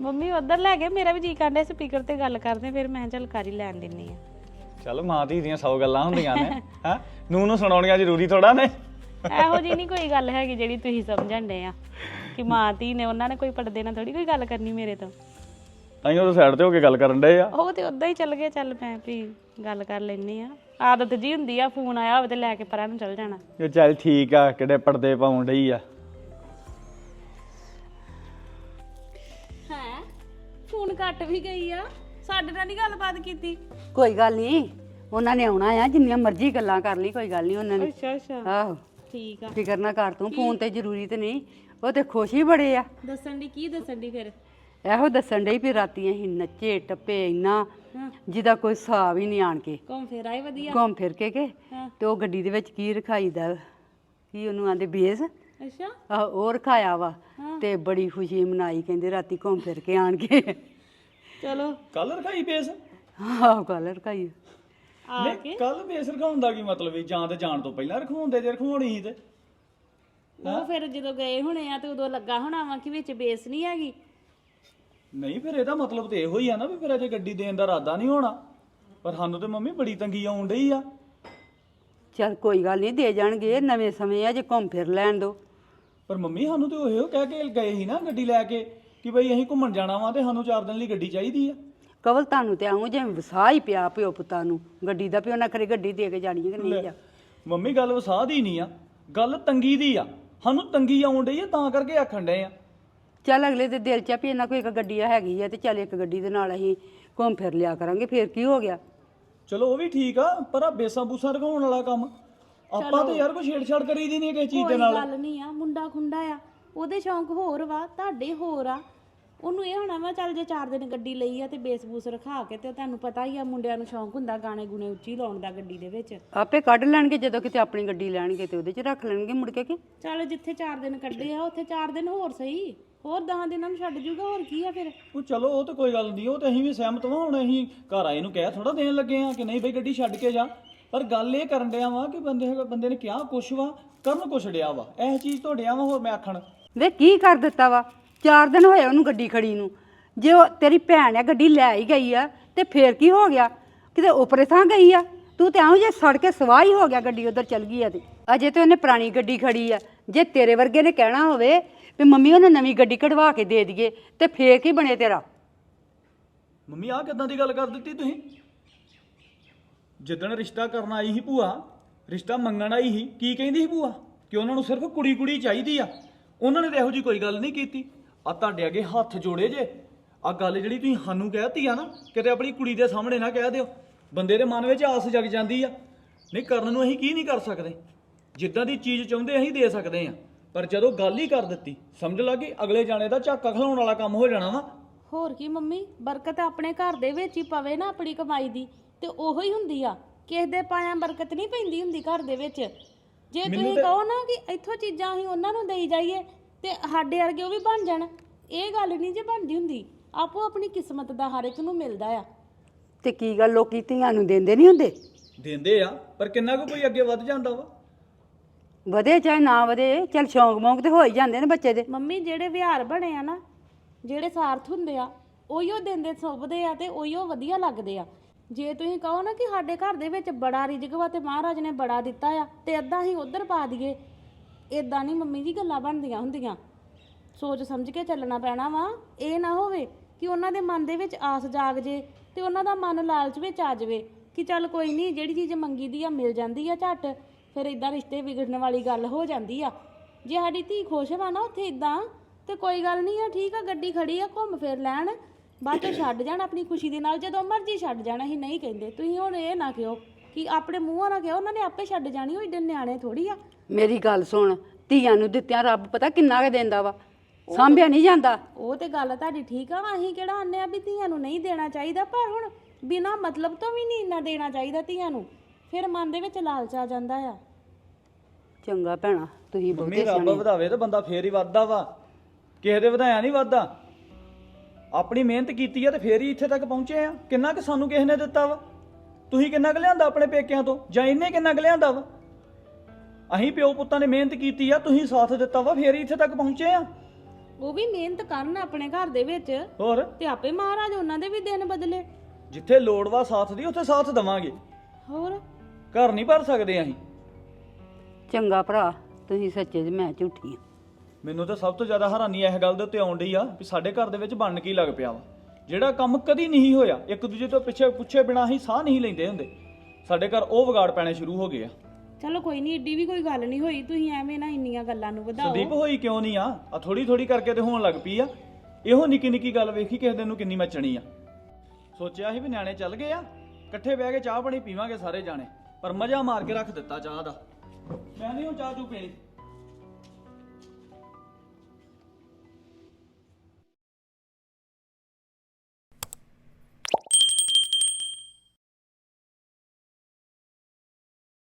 ਮੰਮੀ ਉਧਰ ਲੈ ਗਏ? ਮੇਰਾ ਵੀ ਜੀ ਕਰਦਾ ਸਪੀਕਰ ਤੇ ਗੱਲ ਕਰਦੇ ਫਿਰ ਮੈਂ ਚੱਲ ਕਰ ਹੀ ਲੈਣ ਦਿੰਨੀ ਆ। ਚੱਲ ਮਾਂ ਧੀ ਦੀਆਂ 100 ਗੱਲਾਂ ਹੁੰਦੀਆਂ ਨੇ (laughs) ਹੈ? ਨੂੰ ਨੂੰ ਸੁਣਾਉਣੀਆਂ ਜ਼ਰੂਰੀ ਥੋੜਾ ਨੇ। ਇਹੋ ਜੀ ਨਹੀਂ ਕੋਈ ਗੱਲ ਹੈਗੀ ਜਿਹੜੀ (laughs) ਤੁਸੀਂ ਸਮਝਣ ਦੇ ਆ ਕਿ ਮਾਂ ਧੀ ਨੇ ਉਹਨਾਂ ਨੇ ਕੋਈ ਪੜਦੇ ਨਾਲ ਥੋੜੀ ਕੋਈ ਗੱਲ ਕਰਨੀ ਮੇਰੇ ਤੋਂ। ਤਾਂ ਹੀ ਉਹ ਸਾਈਡ ਤੇ ਹੋ ਕੇ ਗੱਲ ਕਰਨ ਡਏ ਆ। ਉਹ ਤੇ ਉਦਾਂ ਹੀ ਚੱਲ ਗਏ ਚੱਲ ਮੈਂ ਵੀ ਗੱਲ ਕਰ ਲੈਣੀ ਆ। ਆਦਤ ਜੀ ਹੁੰਦੀ ਆ ਫੋਨ ਆਇਆ ਹੋਵੇ ਤੇ ਲੈ ਕੇ ਪਰਾਂ ਨੂੰ ਚੱਲ ਜਾਣਾ। ਇਹ ਚੱਲ ਠੀਕ ਆ ਕਿਹੜੇ ਪਰਦੇ ਪਾਉਣ ਡਈ ਆ। ਹੈ? ਫੋਨ ਕੱਟ ਵੀ ਗਈ ਆ। ਸਾਡੇ ਨਾਲ ਨਹੀਂ ਗੱਲਬਾਤ ਕੀਤੀ? ਕੋਈ ਗੱਲ ਨਹੀਂ ਉਹਨਾਂ ਨੇ ਆਉਣਾ ਆ ਜਿੰਨੀਆਂ ਮਰਜ਼ੀ ਗੱਲਾਂ ਕਰ ਲਈ ਕੋਈ ਗੱਲ ਨਹੀਂ ਉਹਨਾਂ ਨੇ। ਅੱਛਾ ਅੱਛਾ। ਆਹੋ। ਠੀਕ ਆ। ਫਿਕਰ ਨਾ ਕਰ ਤੂੰ ਫੋਨ ਤੇ ਜ਼ਰੂਰੀ ਤੇ ਨਹੀਂ ਉਹ ਤੇ ਖੁਸ਼ ਹੀ ਬੜੇ ਆ। ਦੱਸਣ ਦੀ ਕੀ ਦੱਸਣ ਦੀ ਫਿਰ? ਇਹੋ ਦੱਸਣ ਡਈ ਵੀ ਰਾਤੀ ਅਸੀਂ ਨੱਚੇ ਟੱਪੇ ਇੰਨਾ ਜਿਹਦਾ ਕੋਈ ਹਿਸਾਬ ਹੀ ਨਹੀਂ ਆਣ ਕੇ। ਘੁੰਮ ਫਿਰ ਆਏ ਵਧੀਆ। ਘੁੰਮ ਫਿਰ ਕੇ ਕੇ ਤੇ ਉਹ ਗੱਡੀ ਦੇ ਵਿੱਚ ਕੀ ਰਖਾਈਦਾ ਕੀ ਉਹਨੂੰ ਆਂਦੇ ਬੇਸ? ਅੱਛਾ। ਆਹ ਉਹ ਰਖਾਇਆ ਵਾ ਤੇ ਬੜੀ ਖੁਸ਼ੀ ਮਨਾਈ ਕਹਿੰਦੇ ਰਾਤੀ ਘੁੰਮ ਫਿਰ ਕੇ ਆਣ ਕੇ। ਚਲੋ। ਕੱਲ ਰਖਾਈ ਬੇਸ ਆਹ ਗੱਲ ਰਖਾਈ ਨਹੀਂ ਕੱਲ ਬੇਸ ਰਖਾਉਣ ਦਾ ਕੀ ਮਤਲਬ ਹੈ ਜਾਂ ਤੇ ਜਾਣ ਤੋਂ ਪਹਿਲਾਂ ਰਖਾਉਂਦੇ ਜੇ ਰਖਾਉਣੀ ਸੀ ਤੇ। ਉਹ ਫਿਰ ਜਦੋਂ ਗਏ ਹੋਣੇ ਆ ਤੇ ਉਦੋਂ ਲੱਗਾ ਹੋਣਾ ਵਾ ਕਿ ਵਿੱਚ ਬੇਸ ਨਹੀਂ ਹੈਗੀ। ਨਹੀਂ ਫਿਰ ਇਹਦਾ ਮਤਲਬ ਤੇ ਇਹੋ ਹੀ ਆ ਨਾ ਵੀ ਫਿਰ ਅਜੇ ਗੱਡੀ ਦੇਣ ਦਾ ਇਰਾਦਾ ਨਹੀਂ ਹੋਣਾ। ਪਰ ਸਾਨੂੰ ਤੇ ਮੰਮੀ ਬੜੀ ਤੰਗੀ ਆਉਣ ਡਈ ਆ। ਚਲ ਕੋਈ ਗੱਲ ਨਹੀਂ ਦੇ ਜਾਣਗੇ ਨਵੇਂ ਸਮੇਂ ਆ ਜੇ ਘੁੰਮ ਫਿਰ ਲੈਣ ਦੋ। ਪਰ ਮੰਮੀ ਸਾਨੂੰ ਤੇ ਉਹ ਇਹੋ ਕਹਿ ਕੇ ਗਏ ਸੀ ਨਾ ਗੱਡੀ ਲੈ ਕੇ। ਕਿ ਬਈ ਅਸੀਂ ਘੁੰਮਣ ਜਾਣਾ ਵਾ ਤੇ ਸਾਨੂੰ 4 ਦਿਨ ਲਈ ਗੱਡੀ ਚਾਹੀਦੀ ਆ। ਕਵਲ ਤੁਹਾਨੂੰ ਤੇ ਆਉਂ ਜਿਵੇਂ ਵਸਾ ਹੀ ਪਿਆ ਪਿਓ ਪੁੱਤਾਂ ਨੂੰ। ਗੱਡੀ ਦਾ ਪਿਓ ਨਾ ਖਰੇ ਗੱਡੀ ਦੇ ਕੇ ਜਾਣੀ ਹੈ ਕਿ ਨਹੀਂ ਜਾ ਮੰਮੀ ਗੱਲ ਵਸਾਹ ਦੀ ਨਹੀਂ ਆ। ਗੱਲ ਤੰਗੀ ਦੀ ਆ। ਸਾਨੂੰ ਤੰਗੀ ਆਉਣ ਡਈ ਆ ਤਾਂ ਕਰਕੇ ਆਖਣ ਡਏ ਆ। ਚੱਲ ਅਗਲੇ ਦੇ ਦਿਲ 'ਚ ਆ ਵੀ ਇਹਨਾਂ ਕੋਈ ਇੱਕ ਗੱਡੀ ਹੈਗੀ ਆ ਤੇ ਚੱਲ ਇੱਕ ਗੱਡੀ ਦੇ ਨਾਲ ਅਸੀਂ ਘੁੰਮ ਫਿਰ ਲਿਆ ਕਰਾਂਗੇ ਫੇਰ ਕੀ ਹੋ ਗਿਆ? ਚਲੋ ਉਹ ਵੀ ਠੀਕ ਆ ਪਰ ਆ ਬੇਸਾਂ ਬੂਸਾਂ ਰਖਾਉਣ ਵਾਲਾ ਕੰਮ। ਆਪਾਂ ਤੇ ਯਾਰ ਕੋਈ ਛੇੜਛਾੜ ਕਰੀਦੀ ਨਹੀਂ ਕਿਸੇ ਚੀਜ਼ ਦੇ ਕੋਈ ਨਾਲ। ਗੱਲ ਨਹੀਂ ਆ ਮੁੰਡਾ ਖੁੰਡਾ ਆ। ਉਹਦੇ ਸ਼ੌਂਕ ਹੋਰ ਵਾ ਤੁਹਾਡੇ ਹੋਰ ਆ। ਉਹਨੂੰ ਇਹ ਹੋਣਾ ਵਾ ਚੱਲ ਜੇ ਚਾਰ ਦਿਨ ਗੱਡੀ ਲਈ ਆ ਤੇ ਬੇਸ ਬੂਸ ਰਖਾ ਕੇ ਤੇ ਤੁਹਾਨੂੰ ਪਤਾ ਹੀ ਆ ਮੁੰਡਿਆਂ ਨੂੰ ਸ਼ੌਂਕ ਹੁੰਦਾ ਗਾਣੇ ਗੁਣੇ ਉੱਚੀ ਲਾਉਣ ਦਾ ਗੱਡੀ ਦੇ ਵਿੱਚ। ਆਪੇ ਕੱਢ ਲੈਣਗੇ ਜਦੋਂ ਕਿਤੇ ਆਪਣੀ ਗੱਡੀ ਲੈਣਗੇ ਤੇ ਉਹਦੇ 'ਚ ਰੱਖ ਲੈਣਗੇ ਮੁੜ ਕੇ ਕਿ? ਚੱਲ ਜਿੱਥੇ ਚਾਰ ਦਿਨ ਕੱਢੇ ਆ ਉੱਥੇ ਚਾਰ ਦਿਨ ਹੋਰ ਸਹੀ। ਹੋਰ 10 ਦਿਨਾਂ ਨੂੰ ਛੱਡ ਜੂਗਾ ਹੋਰ ਕੀ ਆ ਫਿਰ? ਉਹ ਚਲੋ ਉਹ ਤਾਂ ਕੋਈ ਗੱਲ ਨਹੀਂ ਉਹ ਤੇ ਅਸੀਂ ਵੀ ਸਹਿਮਤ ਵਾਂ ਹੁਣ ਅਸੀਂ ਘਰ ਆਏ ਨੂੰ ਕਹਿ ਥੋੜਾ ਦੇਣ ਲੱਗੇ ਆ ਕਿ ਨਹੀਂ ਬਈ ਗੱਡੀ ਛੱਡ ਕੇ ਜਾ। ਪਰ ਗੱਲ ਇਹ ਕਰਨ ਡਿਆ ਵਾ ਕਿ ਬੰਦੇ ਬੰਦੇ ਨੇ ਕਿਹਾ ਕੁਛ ਵਾ ਕਰਨ ਕੁਛ ਡਿਆ ਵਾ। ਇਹ ਚੀਜ਼ ਤੋਂ ਡਿਆ ਵਾ ਹੋਰ ਮੈਂ ਆਖਣ। ਵੇ ਕੀ ਕਰ ਦਿੱਤਾ ਵਾ? ਚਾਰ ਦਿਨ ਹੋਏ ਉਹਨੂੰ ਗੱਡੀ ਖੜੀ ਨੂੰ। ਜੇ ਉਹ ਤੇਰੀ ਭੈਣ ਆ, ਗੱਡੀ ਲੈ ਹੀ ਗਈ ਆ, ਤੇ ਫੇਰ ਕੀ ਹੋ ਗਿਆ? ਕਿਤੇ ਉਪਰੇ ਥਾਂ ਗਈ ਆ? ਤੂੰ ਤੇ ਆਉਂ ਜੇ ਸੜ ਕੇ ਸਵਾਹ ਹੀ ਹੋ ਗਿਆ ਗੱਡੀ ਉਧਰ ਚਲ ਗਈ ਆ ਤੇ। ਅਜੇ ਤੇ ਉਹਨੇ ਪੁਰਾਣੀ ਗੱਡੀ ਖੜੀ ਆ। ਜੇ ਤੇਰੇ ਵਰਗੇ ਨੇ ਕਹਿਣਾ ਹੋਵੇ ਵੀ ਮੰਮੀ ਉਹਨੂੰ ਨਵੀਂ ਗੱਡੀ ਕਢਵਾ ਕੇ ਦੇ ਦਈਏ, ਤੇ ਫੇਰ ਕੀ ਬਣੇ ਤੇਰਾ? ਮੰਮੀ, ਆਹ ਕਿਦਾਂ ਦੀ ਗੱਲ ਕਰ ਦਿੱਤੀ ਤੁਸੀਂ? ਜਿੱਦਣ ਰਿਸ਼ਤਾ ਕਰਨ ਆਈ ਸੀ ਭੂਆ, ਰਿਸ਼ਤਾ ਮੰਗਣ ਆਈ ਸੀ, ਕੀ ਕਹਿੰਦੀ ਸੀ ਭੂਆ? ਕਿ ਉਹਨਾਂ ਨੂੰ ਸਿਰਫ ਕੁੜੀ ਕੁੜੀ ਚਾਹੀਦੀ ਆ। ਉਹਨਾਂ ਨੇ ਤਾਂ ਇਹੋ ਜੀ ਕੋਈ ਗੱਲ ਨਹੀਂ ਕੀਤੀ। ਆ ਤੁਹਾਡੇ ਅੱਗੇ ਹੱਥ ਜੋੜੇ ਜੇ। ਆ ਗੱਲ ਜਿਹੜੀ ਤੁਸੀਂ ਸਾਨੂੰ ਕਹਿਤੀ ਆ ਨਾ, ਕਿਤੇ ਆਪਣੀ ਕੁੜੀ ਦੇ ਸਾਹਮਣੇ ਨਾ ਕਹਿ ਦਿਓ। ਬੰਦੇ ਦੇ ਮਨ ਵਿੱਚ ਆਸ ਜਗ ਜਾਂਦੀ ਆ। ਨਹੀਂ, ਕਰਨ ਨੂੰ ਅਸੀਂ ਕੀ ਨਹੀਂ ਕਰ ਸਕਦੇ? ਜਿੱਦਾਂ ਦੀ ਚੀਜ਼ ਚਾਹੁੰਦੇ ਅਸੀਂ ਦੇ ਸਕਦੇ ਆ। ਪਰ ਜਦੋਂ ਗੱਲ ਹੀ ਕਰ ਦਿੱਤੀ, ਸਮਝ ਲਾ ਕਿ ਅਗਲੇ ਜਾਣੇ ਦਾ ਝਾਕਾ ਖਲਾਉਣ ਵਾਲਾ ਕੰਮ ਹੋ ਜਾਣਾ ਵਾ। ਹੋਰ ਕੀ ਮੰਮੀ, ਬਰਕਤ ਆਪਣੇ ਘਰ ਦੇ ਵਿੱਚ ਹੀ ਪਵੇ ਨਾ ਆਪਣੀ ਕਮਾਈ ਦੀ। ਤੇ ਉਹੋ ਹੀ ਹੁੰਦੀ ਆ। ਕਿਸੇ ਦੇ ਪਾਇਆ ਬਰਕਤ ਨਹੀਂ ਪੈਂਦੀ ਹੁੰਦੀ ਘਰ ਦੇ ਵਿੱਚ। ਜੇ ਤੁਸੀਂ ਕਹੋ ਨਾ ਕਿ ਇੱਥੋਂ ਚੀਜ਼ਾਂ ਅਸੀਂ ਉਹਨਾਂ ਨੂੰ ਦੇਈ ਜਾਈਏ ਤੇ ਸਾਡੇ ਵਰਗੇ ਉਹ ਵੀ ਬਣ ਜਾਣ ਇਹ ਗੱਲ ਨਹੀਂ ਜੇ ਬਣਦੀ ਹੁੰਦੀ। ਆਪੋ ਆਪਣੀ ਕਿਸਮਤ ਦਾ ਹਰ ਇੱਕ ਨੂੰ ਮਿਲਦਾ ਆ। ਤੇ ਕੀ ਗੱਲ ਲੋਕੀ ਧੀਆਂ ਨੂੰ ਦਿੰਦੇ ਨਹੀਂ ਹੁੰਦੇ? ਦਿੰਦੇ ਆ ਪਰ ਕਿੰਨਾ ਕੁ ਕੋਈ ਅੱਗੇ ਵੱਧ ਜਾਂਦਾ ਵਾ? ਵਧੇ ਚਾਹੇ ਨਾ ਵਧੇ ਚੱਲ ਸ਼ੌਂਕ ਮੌਂਕ ਤੇ ਹੋ ਹੀ ਜਾਂਦੇ ਨੇ ਬੱਚੇ ਦੇ। ਮੰਮੀ ਜਿਹੜੇ ਵਿਹਾਰ ਬਣੇ ਆ ਨਾ ਜਿਹੜੇ ਸਾਰਥ ਹੁੰਦੇ ਆ ਉਹੀਓ ਦਿੰਦੇ ਸੁਭਦੇ ਆ ਤੇ ਉਹੀਓ ਵਧੀਆ ਲੱਗਦੇ ਆ। ਜੇ ਤੁਸੀਂ ਕਹੋ ਨਾ ਕਿ ਸਾਡੇ ਘਰ ਦੇ ਵਿੱਚ ਬੜਾ ਰਿਜਕ ਵਾ ਤੇ ਮਹਾਰਾਜ ਨੇ ਬੜਾ ਦਿੱਤਾ ਆ, ਤੇ ਅੱਧਾ ਹੀ ਉਧਰ ਪਾ ਦਈਏ। ਇਦਾਂ ਨਹੀਂ ਮੰਮੀ ਜੀ ਗੱਲਾਂ ਬਣਦੀਆਂ ਹੁੰਦੀਆਂ। ਸੋਚ ਸਮਝ ਕੇ ਚੱਲਣਾ ਪੈਣਾ ਵਾ। ਇਹ ਨਾ ਹੋਵੇ ਕਿ ਉਹਨਾਂ ਦੇ ਮਨ ਦੇ ਵਿੱਚ ਆਸ ਜਾਗ ਜੇ ਤੇ ਉਹਨਾਂ ਦਾ ਮਨ ਲਾਲਚ ਵਿੱਚ ਆ ਜਾਵੇ ਕਿ ਚੱਲ ਕੋਈ ਨਹੀਂ, ਜਿਹੜੀ ਚੀਜ਼ ਮੰਗੀ ਦੀ ਆ, ਮਿਲ ਜਾਂਦੀ ਆ ਝੱਟ, ਫਿਰ ਇਦਾਂ ਰਿਸ਼ਤੇ ਵਿਗੜਨ ਵਾਲੀ ਗੱਲ ਹੋ ਜਾਂਦੀ ਆ। ਜੇ ਸਾਡੀ ਧੀ ਖੁਸ਼ ਵਾ ਨਾ ਉੱਥੇ ਇਦਾਂ ਤੇ ਕੋਈ ਗੱਲ ਨਹੀਂ ਆ, ਠੀਕ ਆ, ਗੱਡੀ ਖੜੀ ਆ, ਘੁੰਮ ਫਿਰ ਲੈਣ। ਬਾਅਦ ਚ ਛੱਡ ਜਾਣ ਆਪਣੀ ਖੁਸ਼ੀ ਦੇ ਨਾਲ ਜਦੋਂ ਮਰਜ਼ੀ ਛੱਡ ਜਾਣਾ ਅਸੀਂ ਨਹੀਂ ਕਹਿੰਦੇ। ਤੁਸੀਂ ਹੁਣ ਇਹ ਨਾ ਕਿਹੋ ਕਿ ਆਪਣੇ ਮੂੰਹਾਂ ਨਾਲ ਕਿਹੋ ਉਹਨਾਂ ਨੇ ਆਪੇ ਛੱਡ ਜਾਣੀ ਉਹ ਏਡੇ ਨਿਆਣੇ ਥੋੜੀ ਆ। ਮੇਰੀ ਗੱਲ ਸੁਣ ਧੀਆਂ ਨੂੰ ਦਿੱਤਿਆਂ ਰੱਬ ਪਤਾ ਕਿੰਨਾ ਕੁ ਦਿੰਦਾ ਵਾ ਸਾਂਭਿਆ ਨਹੀਂ ਜਾਂਦਾ। ਉਹ ਤੇ ਗੱਲ ਤੁਹਾਡੀ ਠੀਕ ਆ ਅਸੀਂ ਕਿਹੜਾ ਆਨੇ ਆ ਵੀ ਧੀਆਂ ਨੂੰ ਨਹੀਂ ਦੇਣਾ ਚਾਹੀਦਾ ਪਰ ਹੁਣ ਬਿਨਾ ਮਤਲਬ ਤੋਂ ਵੀ ਨਹੀਂ ਇੰਨਾ ਦੇਣਾ ਚਾਹੀਦਾ ਧੀਆਂ ਨੂੰ ਫਿਰ ਮਨ ਦੇ ਵਿੱਚ ਲਾਲਚ ਆ ਜਾਂਦਾ ਆ। ਚੰਗਾ ਭੈਣਾ ਤੁਸੀਂ ਮੰਮੀ ਬਹੁਤੇ ਰੱਬ ਸਿਆਣੇ। ਵਧਾਵੇ ਤਾਂ ਬੰਦਾ ਫੇਰ ਹੀ ਵੱਧਦਾ ਵਾ ਕਿਸੇ ਦੇ ਵਧਾਇਆ ਨਹੀਂ ਵੱਧਦਾ। ਆਪਣੀ ਮਿਹਨਤ ਕੀਤੀ ਆ ਤੇ ਫੇਰ ਹੀ ਇੱਥੇ ਤੱਕ ਪਹੁੰਚੇ ਆ। ਕਿੰਨਾ ਕਿ ਸਾਨੂੰ ਕਿਸੇ ਨੇ ਦਿੱਤਾ ਵਾ? ਤੁਸੀਂ ਕਿੰਨਾ ਕੁ ਲਿਆਂਦਾ ਆਪਣੇ ਪੇਕਿਆਂ ਤੋਂ? ਜਾਂ ਇਹਨੇ ਕਿੰਨਾ ਕੁ ਲਿਆਂਦਾ ਵਾ? ਅਸੀਂ ਪਿਓ ਪੁੱਤਾਂ ਨੇ ਮਿਹਨਤ ਕੀਤੀ ਆ ਤੁਸੀਂ ਸਾਥ ਦਿੱਤਾ ਵਾ ਫੇਰ ਹੀ ਇੱਥੇ ਤੱਕ ਪਹੁੰਚੇ ਆ। ਉਹ ਵੀ ਮਿਹਨਤ ਕਰਨ ਆਪਣੇ ਘਰ ਦੇ ਵਿੱਚ। ਹੋਰ? ਤੇ ਆਪੇ ਮਹਾਰਾਜ ਉਹਨਾਂ ਦੇ ਵੀ ਦਿਨ ਬਦਲੇ। ਜਿੱਥੇ ਲੋੜ ਵਾ ਸਾਥ ਦੀ ਉੱਥੇ ਸਾਥ ਦਵਾਂਗੇ। ਹੋਰ? ਘਰ ਨਹੀਂ ਭਰ ਸਕਦੇ ਅਸੀਂ। ਚੰਗਾ ਭਰਾ ਤੁਸੀਂ ਸੱਚੇ ਤੇ ਮੈਂ ਝੂਠੀ ਆ। ਮੈਨੂੰ ਤਾਂ ਸਭ ਤੋਂ ਜ਼ਿਆਦਾ ਹੈਰਾਨੀ ਇਸ ਗੱਲ ਦੇ ਉੱਤੇ ਆਉਣ ਡਈ ਆ ਵੀ ਸਾਡੇ ਘਰ ਦੇ ਵਿੱਚ ਬਣਨ ਕੀ ਲੱਗ ਪਿਆ ਵਾ। ਜਿਹੜਾ ਕੰਮ ਕਦੀ ਨਹੀਂ ਹੋਇਆ ਇੱਕ ਦੂਜੇ ਤੋਂ ਪਿੱਛੇ ਪੁੱਛੇ ਬਿਨਾ ਹੀ ਸਾਹ ਨਹੀਂ ਲੈਂਦੇ ਹੁੰਦੇ। ਸਾਡੇ ਘਰ ਉਹ ਵਿਗਾੜ ਪੈਣੇ ਸ਼ੁਰੂ ਹੋ ਗਏ ਆ। ਚਲੋ ਕੋਈ ਨਹੀਂ ਏਡੀ ਵੀ ਕੋਈ ਗੱਲ ਨਹੀਂ ਹੋਈ। ਤੁਸੀਂ ਐਵੇਂ ਨਾ ਇੰਨੀਆਂ ਗੱਲਾਂ ਨੂੰ ਵਧਾਓ। ਸੰਦੀਪ ਹੋਈ ਕਿਉਂ ਨਹੀਂ ਆ? ਆ ਥੋੜੀ ਥੋੜੀ ਕਰਕੇ ਤੇ ਹੋਣ ਲੱਗ ਪਈ ਆ। ਇਹੋ ਨਿੱਕੀ ਨਿੱਕੀ ਗੱਲ ਵੇਖੀ ਕਿਸੇ ਦਿਨ ਨੂੰ ਕਿੰਨੀ ਮੱਚਣੀ ਆ। ਸੋਚਿਆ ਸੀ ਵੀ ਨਿਆਣੇ ਚੱਲ ਗਏ ਆ। ਇਕੱਠੇ ਬਹਿ ਕੇ ਚਾਹ ਪਾਣੀ ਪੀਵਾਂਗੇ ਸਾਰੇ ਜਾਣੇ। ਪਰ ਮਜ਼ਾ ਮਾਰ ਕੇ ਰੱਖ ਦਿੱਤਾ ਚਾਹ ਦਾ। ਮੈਂ ਨਹੀਂ ਹੁਣ ਚਾਹ ਚੂ ਪੀਣੀ।